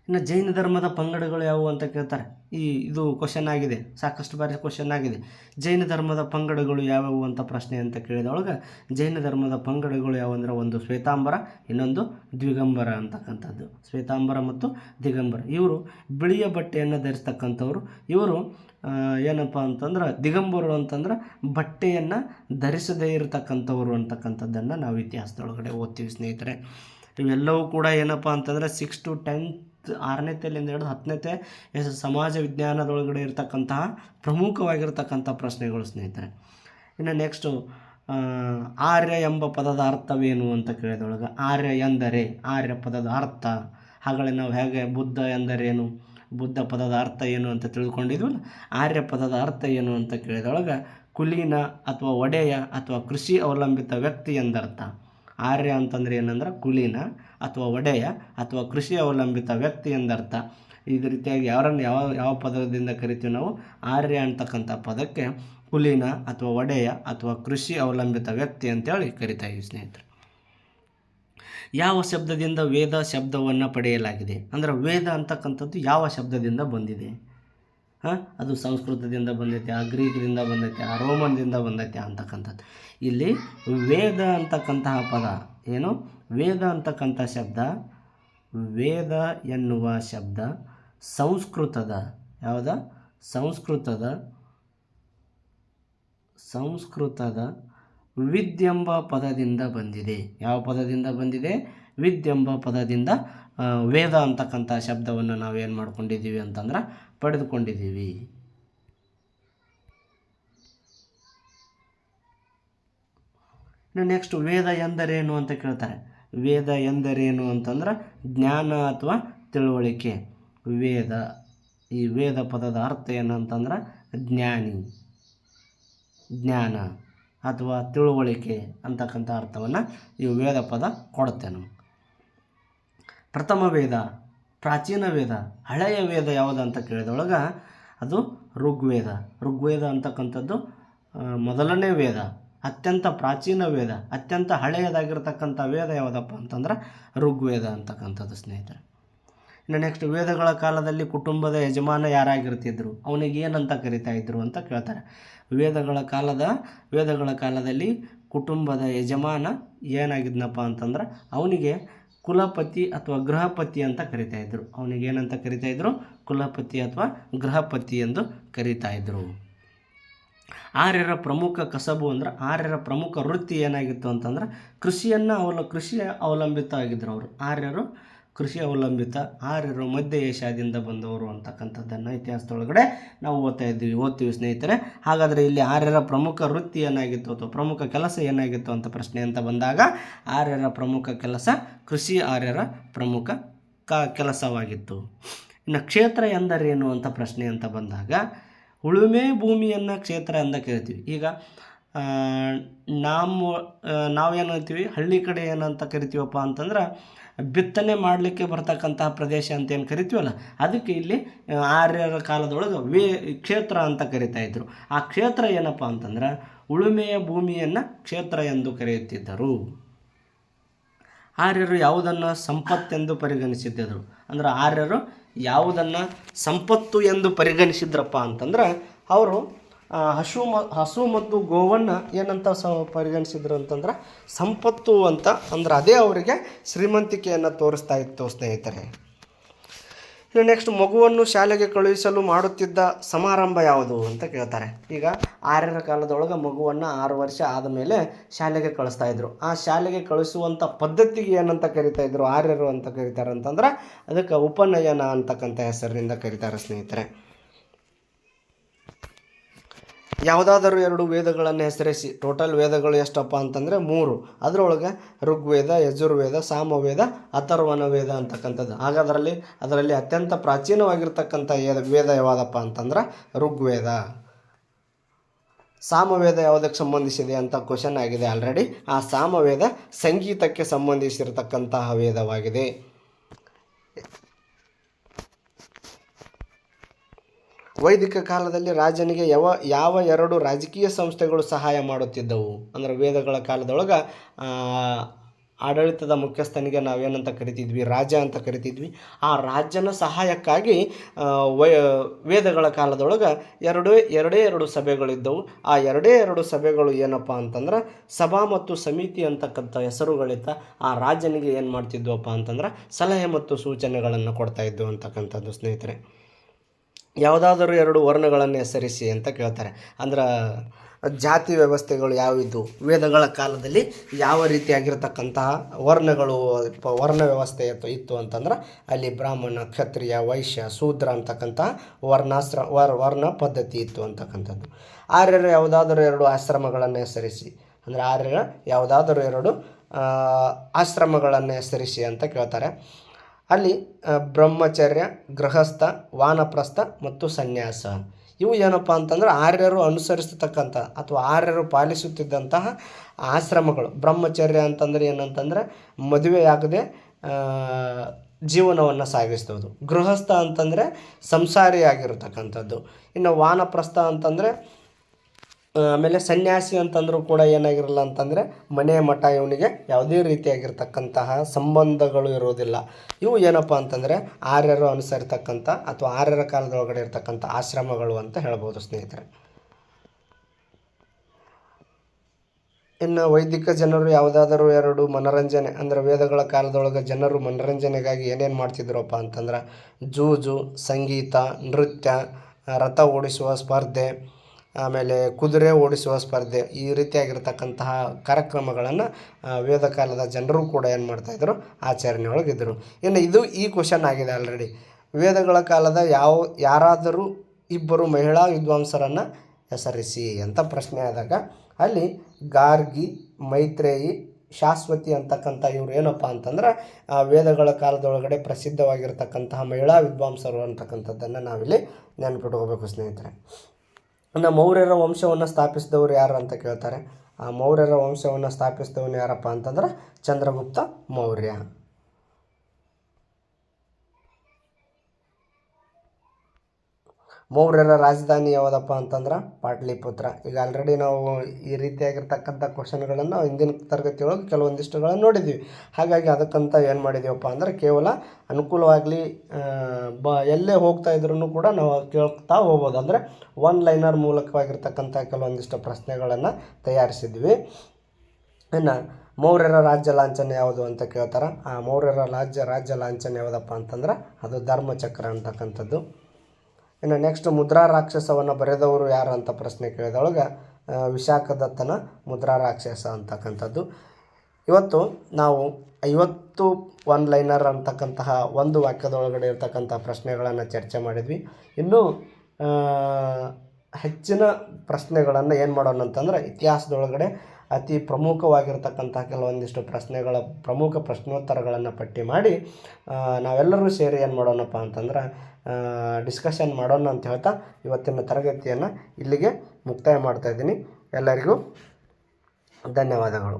ಇನ್ನು ಜೈನ ಧರ್ಮದ ಪಂಗಡಗಳು ಯಾವುವು ಅಂತ ಕೇಳ್ತಾರೆ. ಈ ಇದು ಕ್ವಶನ್ ಆಗಿದೆ. ಸಾಕಷ್ಟು ಬಾರಿ ಕ್ವಶನ್ ಆಗಿದೆ. ಜೈನ ಧರ್ಮದ ಪಂಗಡಗಳು ಯಾವ್ಯಾವು ಅಂತ ಪ್ರಶ್ನೆ ಅಂತ ಕೇಳಿದೊಳಗೆ ಜೈನ ಧರ್ಮದ ಪಂಗಡಗಳು ಯಾವುವು ಅಂದ್ರೆ ಒಂದು ಶ್ವೇತಾಂಬರ, ಇನ್ನೊಂದು ದ್ವಿಗಂಬರ ಅಂತಕ್ಕಂಥದ್ದು. ಶ್ವೇತಾಂಬರ ಮತ್ತು ದಿಗಂಬರ. ಇವರು ಬಿಳಿಯ ಬಟ್ಟೆಯನ್ನು ಧರಿಸ್ತಕ್ಕಂಥವ್ರು. ಇವರು ಏನಪ್ಪ ಅಂತಂದ್ರೆ ದಿಗಂಬರು ಅಂತಂದ್ರೆ ಬಟ್ಟೆಯನ್ನು ಧರಿಸದೇ ಇರತಕ್ಕಂಥವ್ರು ಅಂತಕ್ಕಂಥದ್ದನ್ನು ನಾವು ಇತಿಹಾಸದೊಳಗಡೆ ಓದ್ತೀವಿ ಸ್ನೇಹಿತರೆ. ಇವೆಲ್ಲವೂ ಕೂಡ ಏನಪ್ಪ ಅಂತಂದರೆ ಸಿಕ್ಸ್ ಟು ಟೆಂತ್ ಆರನೇ ತಲೆಯಿಂದ ಹಿಡಿದು ಹತ್ತನೇತೆ ಎಸ್ ಸಮಾಜ ವಿಜ್ಞಾನದೊಳಗಡೆ ಇರತಕ್ಕಂತಹ ಪ್ರಮುಖವಾಗಿರ್ತಕ್ಕಂಥ ಪ್ರಶ್ನೆಗಳು ಸ್ನೇಹಿತರೆ. ಇನ್ನು ನೆಕ್ಸ್ಟು ಆರ್ಯ ಎಂಬ ಪದದ ಅರ್ಥವೇನು ಅಂತ ಕೇಳಿದೊಳಗೆ, ಆರ್ಯ ಎಂದರೆ, ಆರ್ಯ ಪದದ ಅರ್ಥ, ಹಾಗಲೇ ನಾವು ಹೇಗೆ ಬುದ್ಧ ಎಂದರೇನು, ಬುದ್ಧ ಪದದ ಅರ್ಥ ಏನು ಅಂತ ತಿಳ್ಕೊಂಡಿದ್ವಲ್ಲ, ಆರ್ಯ ಪದದ ಅರ್ಥ ಏನು ಅಂತ ಕೇಳಿದೊಳಗೆ, ಕುಲೀನ ಅಥವಾ ಒಡೆಯ ಅಥವಾ ಕೃಷಿ ಅವಲಂಬಿತ ವ್ಯಕ್ತಿ ಎಂದರ್ಥ. ಆರ್ಯ ಅಂತಂದ್ರೆ ಏನಂದ್ರೆ ಕುಲೀನ ಅಥವಾ ಒಡೆಯ ಅಥವಾ ಕೃಷಿ ಅವಲಂಬಿತ ವ್ಯಕ್ತಿ ಎಂದರ್ಥ. ಇದೇ ರೀತಿಯಾಗಿ ಯಾರನ್ನು ಯಾವ ಯಾವ ಪದದಿಂದ ಕರಿತೀವಿ ನಾವು? ಆರ್ಯ ಅಂತಕ್ಕಂಥ ಪದಕ್ಕೆ ಕುಲೀನ ಅಥವಾ ಒಡೆಯ ಅಥವಾ ಕೃಷಿ ಅವಲಂಬಿತ ವ್ಯಕ್ತಿ ಅಂತೇಳಿ ಕರಿತಾ ಇದ್ದೀವಿ ಸ್ನೇಹಿತರು. ಯಾವ ಶಬ್ದದಿಂದ ವೇದ ಶಬ್ದವನ್ನು ಪಡೆಯಲಾಗಿದೆ? ಅಂದರೆ ವೇದ ಅಂತಕ್ಕಂಥದ್ದು ಯಾವ ಶಬ್ದದಿಂದ ಬಂದಿದೆ? ಹಾಂ? ಅದು ಸಂಸ್ಕೃತದಿಂದ ಬಂದೈತೆ, ಆ ಗ್ರೀಕ್ದಿಂದ ಬಂದೈತೆ, ಆ ರೋಮನ್ದಿಂದ ಬಂದೈತೆ ಅಂತಕ್ಕಂಥದ್ದು. ಇಲ್ಲಿ ವೇದ ಅಂತಕ್ಕಂತಹ ಪದ ಏನು? ವೇದ ಅಂತಕ್ಕಂಥ ಶಬ್ದ, ವೇದ ಎನ್ನುವ ಶಬ್ದ, ಸಂಸ್ಕೃತದ, ಯಾವುದ? ಸಂಸ್ಕೃತದ ಸಂಸ್ಕೃತದ ವಿದ್ಯೆಂಬ ಪದದಿಂದ ಬಂದಿದೆ. ಯಾವ ಪದದಿಂದ ಬಂದಿದೆ? ವಿದ್ಯೆಂಬ ಪದದಿಂದ ವೇದ ಅಂತಕ್ಕಂಥ ಶಬ್ದವನ್ನು ನಾವೇನು ಮಾಡ್ಕೊಂಡಿದ್ದೀವಿ ಅಂತಂದ್ರೆ ಪಡೆದುಕೊಂಡಿದ್ದೀವಿ. ಇನ್ನು ನೆಕ್ಸ್ಟ್ ವೇದ ಎಂದರೇನು ಅಂತ ಕೇಳ್ತಾರೆ. ವೇದ ಎಂದರೇನು ಅಂತಂದ್ರೆ ಜ್ಞಾನ ಅಥವಾ ತಿಳುವಳಿಕೆ. ವೇದ, ಈ ವೇದ ಪದದ ಅರ್ಥ ಏನು ಅಂತಂದ್ರೆ ಜ್ಞಾನಿ, ಜ್ಞಾನ ಅಥವಾ ತಿಳುವಳಿಕೆ ಅಂತಕ್ಕಂಥ ಅರ್ಥವನ್ನು ಈ ವೇದ ಪದ ಕೊಡುತ್ತೆ ನಮಗೆ. ಪ್ರಥಮ ವೇದ, ಪ್ರಾಚೀನ ವೇದ, ಹಳೆಯ ವೇದ ಯಾವುದು ಅಂತ ಕೇಳಿದೊಳಗೆ ಅದು ಋಗ್ವೇದ. ಋಗ್ವೇದ ಅಂತಕ್ಕಂಥದ್ದು ಮೊದಲನೇ ವೇದ, ಅತ್ಯಂತ ಪ್ರಾಚೀನ ವೇದ, ಅತ್ಯಂತ ಹಳೆಯದಾಗಿರ್ತಕ್ಕಂಥ ವೇದ ಯಾವುದಪ್ಪ ಅಂತಂದ್ರೆ ಋಗ್ವೇದ ಅಂತಕ್ಕಂಥದ್ದು ಸ್ನೇಹಿತರೆ. ಇನ್ನು ನೆಕ್ಸ್ಟ್ ವೇದಗಳ ಕಾಲದಲ್ಲಿ ಕುಟುಂಬದ ಯಜಮಾನ ಯಾರಾಗಿರ್ತಿದ್ರು, ಅವನಿಗೆ ಏನಂತ ಕರಿತಾ ಇದ್ರು ಅಂತ ಕೇಳ್ತಾರೆ. ವೇದಗಳ ಕಾಲದ, ವೇದಗಳ ಕಾಲದಲ್ಲಿ ಕುಟುಂಬದ ಯಜಮಾನ ಏನಾಗಿದ್ನಪ್ಪ ಅಂತಂದ್ರೆ ಅವನಿಗೆ ಕುಲಪತಿ ಅಥವಾ ಗೃಹಪತಿ ಅಂತ ಕರಿತಾ ಇದ್ರು. ಅವನಿಗೆ ಏನಂತ ಕರಿತಾ ಇದ್ರು? ಕುಲಪತಿ ಅಥವಾ ಗೃಹಪತಿ ಎಂದು ಕರಿತಾ ಇದ್ರು. ಆರ್ಯರ ಪ್ರಮುಖ ಕಸಬು ಅಂದ್ರೆ ಆರ್ಯರ ಪ್ರಮುಖ ವೃತ್ತಿ ಏನಾಗಿತ್ತು ಅಂತಂದ್ರೆ ಕೃಷಿಯನ್ನು ಅವಲ ಕೃಷಿ ಅವಲಂಬಿತ ಆಗಿದ್ರು ಅವರು. ಆರ್ಯರು ಕೃಷಿ ಅವಲಂಬಿತ ಆರ್ಯರು ಮಧ್ಯ ಏಷ್ಯಾದಿಂದ ಬಂದವರು ಅಂತಕ್ಕಂಥದ್ದನ್ನು ಇತಿಹಾಸದೊಳಗಡೆ ನಾವು ಓದ್ತಾ ಇದ್ದೀವಿ, ಓದ್ತೀವಿ ಸ್ನೇಹಿತರೆ. ಹಾಗಾದರೆ ಇಲ್ಲಿ ಆರ್ಯರ ಪ್ರಮುಖ ವೃತ್ತಿ ಏನಾಗಿತ್ತು ಅಥವಾ ಪ್ರಮುಖ ಕೆಲಸ ಏನಾಗಿತ್ತು ಅಂತ ಪ್ರಶ್ನೆ ಅಂತ ಬಂದಾಗ, ಆರ್ಯರ ಪ್ರಮುಖ ಕೆಲಸ ಕೃಷಿ ಆರ್ಯರ ಪ್ರಮುಖ ಕ ಕೆಲಸವಾಗಿತ್ತು. ಇನ್ನು ಕ್ಷೇತ್ರ ಎಂದರೇನು ಅಂತ ಪ್ರಶ್ನೆ ಅಂತ ಬಂದಾಗ, ಉಳುಮೆ ಭೂಮಿಯನ್ನು ಕ್ಷೇತ್ರ ಅಂತ ಕರಿತೀವಿ ಈಗ ನಾವು ಏನು ನಾವೇನು ಹೇಳ್ತೀವಿ? ಹಳ್ಳಿ ಕಡೆ ಏನಂತ ಕರಿತೀವಪ್ಪ ಅಂತಂದ್ರೆ ಬಿತ್ತನೆ ಮಾಡಲಿಕ್ಕೆ ಬರ್ತಕ್ಕಂತಹ ಪ್ರದೇಶ ಅಂತ ಏನು ಕರಿತೀವಲ್ಲ, ಅದಕ್ಕೆ ಇಲ್ಲಿ ಆರ್ಯರ ಕಾಲದೊಳಗೆ ವೇ, ಕ್ಷೇತ್ರ ಅಂತ ಕರಿತಾ ಇದ್ದರು ಆ ಕ್ಷೇತ್ರ ಏನಪ್ಪ ಅಂತಂದ್ರೆ ಉಳುಮೆಯ ಭೂಮಿಯನ್ನು ಕ್ಷೇತ್ರ ಎಂದು ಕರೆಯುತ್ತಿದ್ದರು. ಆರ್ಯರು ಯಾವುದನ್ನು ಸಂಪತ್ತೆಂದು ಪರಿಗಣಿಸಿದ್ದರು? ಅಂದ್ರೆ ಆರ್ಯರು ಯಾವುದನ್ನು ಸಂಪತ್ತು ಎಂದು ಪರಿಗಣಿಸಿದ್ರಪ್ಪ ಅಂತಂದ್ರೆ, ಅವರು ಹಸು ಮ ಹಸು ಮತ್ತು ಗೋವನ್ನು ಏನಂತ ಸ ಪರಿಗಣಿಸಿದ್ರು ಅಂತಂದ್ರೆ ಸಂಪತ್ತು ಅಂತ ಅಂದ್ರೆ ಅದೇ ಅವರಿಗೆ ಶ್ರೀಮಂತಿಕೆಯನ್ನು ತೋರಿಸ್ತಾ ಇತ್ತು ಸ್ನೇಹಿತರೆ. ಇನ್ನು ನೆಕ್ಸ್ಟ್ ಮಗುವನ್ನು ಶಾಲೆಗೆ ಕಳುಹಿಸಲು ಮಾಡುತ್ತಿದ್ದ ಸಮಾರಂಭ ಯಾವುದು ಅಂತ ಕೇಳ್ತಾರೆ. ಈಗ ಆರ್ಯರ ಕಾಲದೊಳಗೆ ಮಗುವನ್ನು ಆರು ವರ್ಷ ಆದ ಮೇಲೆ ಶಾಲೆಗೆ ಕಳಿಸ್ತಾ ಇದ್ರು. ಆ ಶಾಲೆಗೆ ಕಳಿಸುವಂಥ ಪದ್ಧತಿಗೆ ಏನಂತ ಕರಿತಾ ಇದ್ರು? ಆರ್ಯರು ಅಂತ ಕರೀತಾರೆ ಅಂತಂದ್ರೆ ಅದಕ್ಕೆ ಉಪನಯನ ಅಂತಕ್ಕಂಥ ಹೆಸರಿನಿಂದ ಕರೀತಾರೆ ಸ್ನೇಹಿತರೆ. ಯಾವುದಾದರೂ ಎರಡು ವೇದಗಳನ್ನು ಹೆಸರಿಸಿ, ಟೋಟಲ್ ವೇದಗಳು ಎಷ್ಟಪ್ಪ ಅಂತಂದರೆ ಮೂರು. ಅದರೊಳಗೆ ಋಗ್ವೇದ, ಯಜುರ್ವೇದ, ಸಾಮವೇದ ಅಥರ್ವನ ವೇದ ಅಂತಕ್ಕಂಥದ್ದು. ಹಾಗಾದ್ರಲ್ಲಿ ಅದರಲ್ಲಿ ಅತ್ಯಂತ ಪ್ರಾಚೀನವಾಗಿರ್ತಕ್ಕಂಥ ವೇದ ಯಾವುದಪ್ಪ ಅಂತಂದ್ರೆ ಋಗ್ವೇದ. ಸಾಮವೇದ ಯಾವುದಕ್ಕೆ ಸಂಬಂಧಿಸಿದೆ ಅಂತ ಕ್ವಶನ್ ಆಗಿದೆ ಆಲ್ರೆಡಿ ಆ ಸಾಮವೇದ ಸಂಗೀತಕ್ಕೆ ಸಂಬಂಧಿಸಿರತಕ್ಕಂತಹ ವೇದವಾಗಿದೆ. ವೈದಿಕ ಕಾಲದಲ್ಲಿ ರಾಜನಿಗೆ ಯಾವ ಯಾವ ಎರಡು ರಾಜಕೀಯ ಸಂಸ್ಥೆಗಳು ಸಹಾಯ ಮಾಡುತ್ತಿದ್ದವು? ಅಂದ್ರೆ ವೇದಗಳ ಕಾಲದೊಳಗೆ ಆಡಳಿತದ ಮುಖ್ಯಸ್ಥನಿಗೆ ನಾವೇನಂತ ಕರಿತಿದ್ವಿ? ರಾಜ ಅಂತ ಕರಿತಿದ್ವಿ. ಆ ರಾಜನ ಸಹಾಯಕ್ಕಾಗಿ ಆ, ವೈ ವೇದಗಳ ಕಾಲದೊಳಗೆ ಎರಡೇ ಎರಡೇ ಎರಡು ಸಭೆಗಳಿದ್ದವು. ಆ ಎರಡೇ ಎರಡು ಸಭೆಗಳು ಏನಪ್ಪ ಅಂತಂದ್ರೆ ಸಭಾ ಮತ್ತು ಸಮಿತಿ ಅಂತಕ್ಕಂಥ ಹೆಸರುಗಳಿತ್ತ ಆ ರಾಜನಿಗೆ ಏನು ಮಾಡ್ತಿದ್ವಪ್ಪ ಅಂತಂದ್ರೆ ಸಲಹೆ ಮತ್ತು ಸೂಚನೆಗಳನ್ನು ಕೊಡ್ತಾ ಇದ್ವು ಅಂತಕ್ಕಂಥದ್ದು ಸ್ನೇಹಿತರೆ. ಯಾವುದಾದರೂ ಎರಡು ವರ್ಣಗಳನ್ನು ಹೆಸರಿಸಿ ಅಂತ ಕೇಳ್ತಾರೆ. ಅಂದ್ರೆ ಜಾತಿ ವ್ಯವಸ್ಥೆಗಳು ಯಾವಿದ್ದು ವೇದಗಳ ಕಾಲದಲ್ಲಿ ಯಾವ ರೀತಿಯಾಗಿರ್ತಕ್ಕಂತಹ ವರ್ಣಗಳು ವರ್ಣ ವ್ಯವಸ್ಥೆ ಇತ್ತು ಅಂತಂದ್ರೆ ಅಲ್ಲಿ ಬ್ರಾಹ್ಮಣ, ಕ್ಷತ್ರಿಯ, ವೈಶ್ಯ, ಶೂದ್ರ ಅಂತಕ್ಕಂತಹ ವರ್ಣಾಶ್ರ ವರ್, ವರ್ಣ ಪದ್ಧತಿ ಇತ್ತು ಅಂತಕ್ಕಂಥದ್ದು. ಆರ್ಯರು ಯಾವುದಾದರೂ ಎರಡು ಆಶ್ರಮಗಳನ್ನು ಹೆಸರಿಸಿ, ಅಂದರೆ ಆರ್ಯರು ಯಾವುದಾದರೂ ಎರಡು ಆಶ್ರಮಗಳನ್ನು ಹೆಸರಿಸಿ ಅಂತ ಕೇಳ್ತಾರೆ. ಅಲ್ಲಿ ಬ್ರಹ್ಮಚರ್ಯ, ಗೃಹಸ್ಥ, ವಾನಪ್ರಸ್ಥ ಮತ್ತು ಸನ್ಯಾಸ. ಇವು ಏನಪ್ಪ ಅಂತಂದ್ರೆ ಆರ್ಯರು ಅನುಸರಿಸತಕ್ಕಂಥ ಅಥವಾ ಆರ್ಯರು ಪಾಲಿಸುತ್ತಿದ್ದಂತಹ ಆಶ್ರಮಗಳು. ಬ್ರಹ್ಮಚರ್ಯ ಅಂತಂದ್ರೆ ಏನಂತಂದ್ರೆ ಮದುವೆಯಾಗದೆ ಜೀವನವನ್ನು ಸಾಗಿಸ್ತೋದು ಗೃಹಸ್ಥ ಅಂತಂದರೆ ಸಂಸಾರಿಯಾಗಿರತಕ್ಕಂಥದ್ದು. ಇನ್ನು ವಾನಪ್ರಸ್ಥ ಅಂತಂದರೆ ಆಮೇಲೆ ಸನ್ಯಾಸಿ ಅಂತಂದರೂ ಕೂಡ ಏನಾಗಿರಲ್ಲ ಅಂತಂದರೆ ಮನೆ ಮಠ ಇವನಿಗೆ ಯಾವುದೇ ರೀತಿಯಾಗಿರ್ತಕ್ಕಂತಹ ಸಂಬಂಧಗಳು ಇರೋದಿಲ್ಲ ಇವು ಏನಪ್ಪ ಅಂತಂದರೆ ಆರ್ಯರು ಅನುಸರಿತಕ್ಕಂಥ ಅಥವಾ ಆರ್ಯರ ಕಾಲದೊಳಗಡೆ ಇರ್ತಕ್ಕಂಥ ಆಶ್ರಮಗಳು ಅಂತ ಹೇಳ್ಬೋದು ಸ್ನೇಹಿತರೆ. ಇನ್ನು ವೈದಿಕ ಜನರು ಯಾವುದಾದರೂ ಎರಡು ಮನರಂಜನೆ, ಅಂದರೆ ವೇದಗಳ ಕಾಲದೊಳಗೆ ಜನರು ಮನರಂಜನೆಗಾಗಿ ಏನೇನು ಮಾಡ್ತಿದ್ರಪ್ಪ ಅಂತಂದ್ರೆ ಜೂಜು, ಸಂಗೀತ, ನೃತ್ಯ, ರಥ ಓಡಿಸುವ ಸ್ಪರ್ಧೆ ಆಮೇಲೆ ಕುದುರೆ ಓಡಿಸುವ ಸ್ಪರ್ಧೆ ಈ ರೀತಿಯಾಗಿರ್ತಕ್ಕಂತಹ ಕಾರ್ಯಕ್ರಮಗಳನ್ನು ವೇದ ಕಾಲದ ಜನರು ಕೂಡ ಏನು ಮಾಡ್ತಾಯಿದ್ರು ಆಚರಣೆ ಒಳಗಿದ್ದರು ಇನ್ನು ಇದು ಈ ಕ್ವಶನ್ ಆಗಿದೆ ಆಲ್ರೆಡಿ ವೇದಗಳ ಕಾಲದ ಯಾವ, ಯಾರಾದರೂ ಇಬ್ಬರು ಮಹಿಳಾ ವಿದ್ವಾಂಸರನ್ನು ಹೆಸರಿಸಿ ಅಂತ ಪ್ರಶ್ನೆ ಆದಾಗ, ಅಲ್ಲಿ ಗಾರ್ಗಿ, ಮೈತ್ರೇಯಿ, ಶಾಶ್ವತಿ ಅಂತಕ್ಕಂಥ ಇವರು ಏನಪ್ಪ ಅಂತಂದ್ರೆ ವೇದಗಳ ಕಾಲದೊಳಗಡೆ ಪ್ರಸಿದ್ಧವಾಗಿರ್ತಕ್ಕಂತಹ ಮಹಿಳಾ ವಿದ್ವಾಂಸರು ಅಂತಕ್ಕಂಥದ್ದನ್ನು ನಾವಿಲ್ಲಿ ನೆನ್ಪಿಟ್ಕೋಬೇಕು ಸ್ನೇಹಿತರೆ. ಇನ್ನು ಮೌರ್ಯರ ವಂಶವನ್ನು ಸ್ಥಾಪಿಸಿದವರು ಯಾರು ಅಂತ ಕೇಳ್ತಾರೆ. ಆ ಮೌರ್ಯರ ವಂಶವನ್ನು ಸ್ಥಾಪಿಸಿದವನು ಯಾರಪ್ಪ ಅಂತಂದ್ರೆ ಚಂದ್ರಗುಪ್ತ ಮೌರ್ಯ. ಮೌರ್ಯರ ರಾಜಧಾನಿ ಯಾವುದಪ್ಪ ಅಂತಂದ್ರೆ ಪಾಟ್ಲಿಪುತ್ರ. ಈಗ ಆಲ್ರೆಡಿ ನಾವು ಈ ರೀತಿಯಾಗಿರ್ತಕ್ಕಂಥ ಕ್ವಶನ್ಗಳನ್ನು ಹಿಂದಿನ ತರಗತಿಯೊಳಗೆ ಕೆಲವೊಂದಿಷ್ಟುಗಳನ್ನು ನೋಡಿದ್ವಿ. ಹಾಗಾಗಿ ಅದಕ್ಕಂತ ಏನು ಮಾಡಿದ್ದೀವಪ್ಪ ಅಂದರೆ ಕೇವಲ ಅನುಕೂಲವಾಗಲಿ ಬ, ಎಲ್ಲೇ ಹೋಗ್ತಾ ಇದ್ರೂ ಕೂಡ ನಾವು ಕೇಳ್ತಾ ಹೋಗ್ಬೋದು. ಅಂದರೆ ಒನ್ ಲೈನರ್ ಮೂಲಕವಾಗಿರ್ತಕ್ಕಂಥ ಕೆಲವೊಂದಿಷ್ಟು ಪ್ರಶ್ನೆಗಳನ್ನು ತಯಾರಿಸಿದ್ವಿ. ಇನ್ನು ಮೌರ್ಯರ ರಾಜ್ಯ ಲಾಂಛನ ಯಾವುದು ಅಂತ ಕೇಳ್ತಾರೆ. ಆ ಮೌರ್ಯರ ರಾಜ್ಯ ರಾಜ್ಯ ಲಾಂಛನ ಯಾವುದಪ್ಪ ಅಂತಂದ್ರೆ ಅದು ಧರ್ಮಚಕ್ರ ಅಂತಕ್ಕಂಥದ್ದು. ಇನ್ನು ನೆಕ್ಸ್ಟ್ ಮುದ್ರಾ ರಾಕ್ಷಸವನ್ನು ಬರೆದವರು ಯಾರು ಅಂತ ಪ್ರಶ್ನೆ ಕೇಳಿದೊಳಗೆ ವಿಶಾಖದತ್ತನ ಮುದ್ರಾ ರಾಕ್ಷಸ ಅಂತಕ್ಕಂಥದ್ದು. ಇವತ್ತು ನಾವು ಐವತ್ತು ಒನ್ ಲೈನರ್ ಅಂತಕ್ಕಂತಹ ಒಂದು ವಾಕ್ಯದೊಳಗಡೆ ಇರ್ತಕ್ಕಂಥ ಪ್ರಶ್ನೆಗಳನ್ನು ಚರ್ಚೆ ಮಾಡಿದ್ವಿ. ಇನ್ನೂ ಹೆಚ್ಚಿನ ಪ್ರಶ್ನೆಗಳನ್ನು ಏನು ಮಾಡೋಣ ಅಂತಂದ್ರೆ ಇತಿಹಾಸದೊಳಗಡೆ ಅತಿ ಪ್ರಮುಖವಾಗಿರ್ತಕ್ಕಂಥ ಕೆಲವೊಂದಿಷ್ಟು ಪ್ರಶ್ನೆಗಳ ಪ್ರಮುಖ ಪ್ರಶ್ನೋತ್ತರಗಳನ್ನು ಪಟ್ಟಿ ಮಾಡಿ ನಾವೆಲ್ಲರೂ ಸೇರಿ ಏನು ಮಾಡೋಣಪ್ಪ ಅಂತಂದ್ರೆ ಡಿಸ್ಕಷನ್ ಮಾಡೋಣ ಅಂತ ಹೇಳ್ತಾ ಇವತ್ತಿನ ತರಗತಿಯನ್ನು ಇಲ್ಲಿಗೆ ಮುಕ್ತಾಯ ಮಾಡ್ತಾ ಇದ್ದೀನಿ. ಎಲ್ಲರಿಗೂ ಧನ್ಯವಾದಗಳು.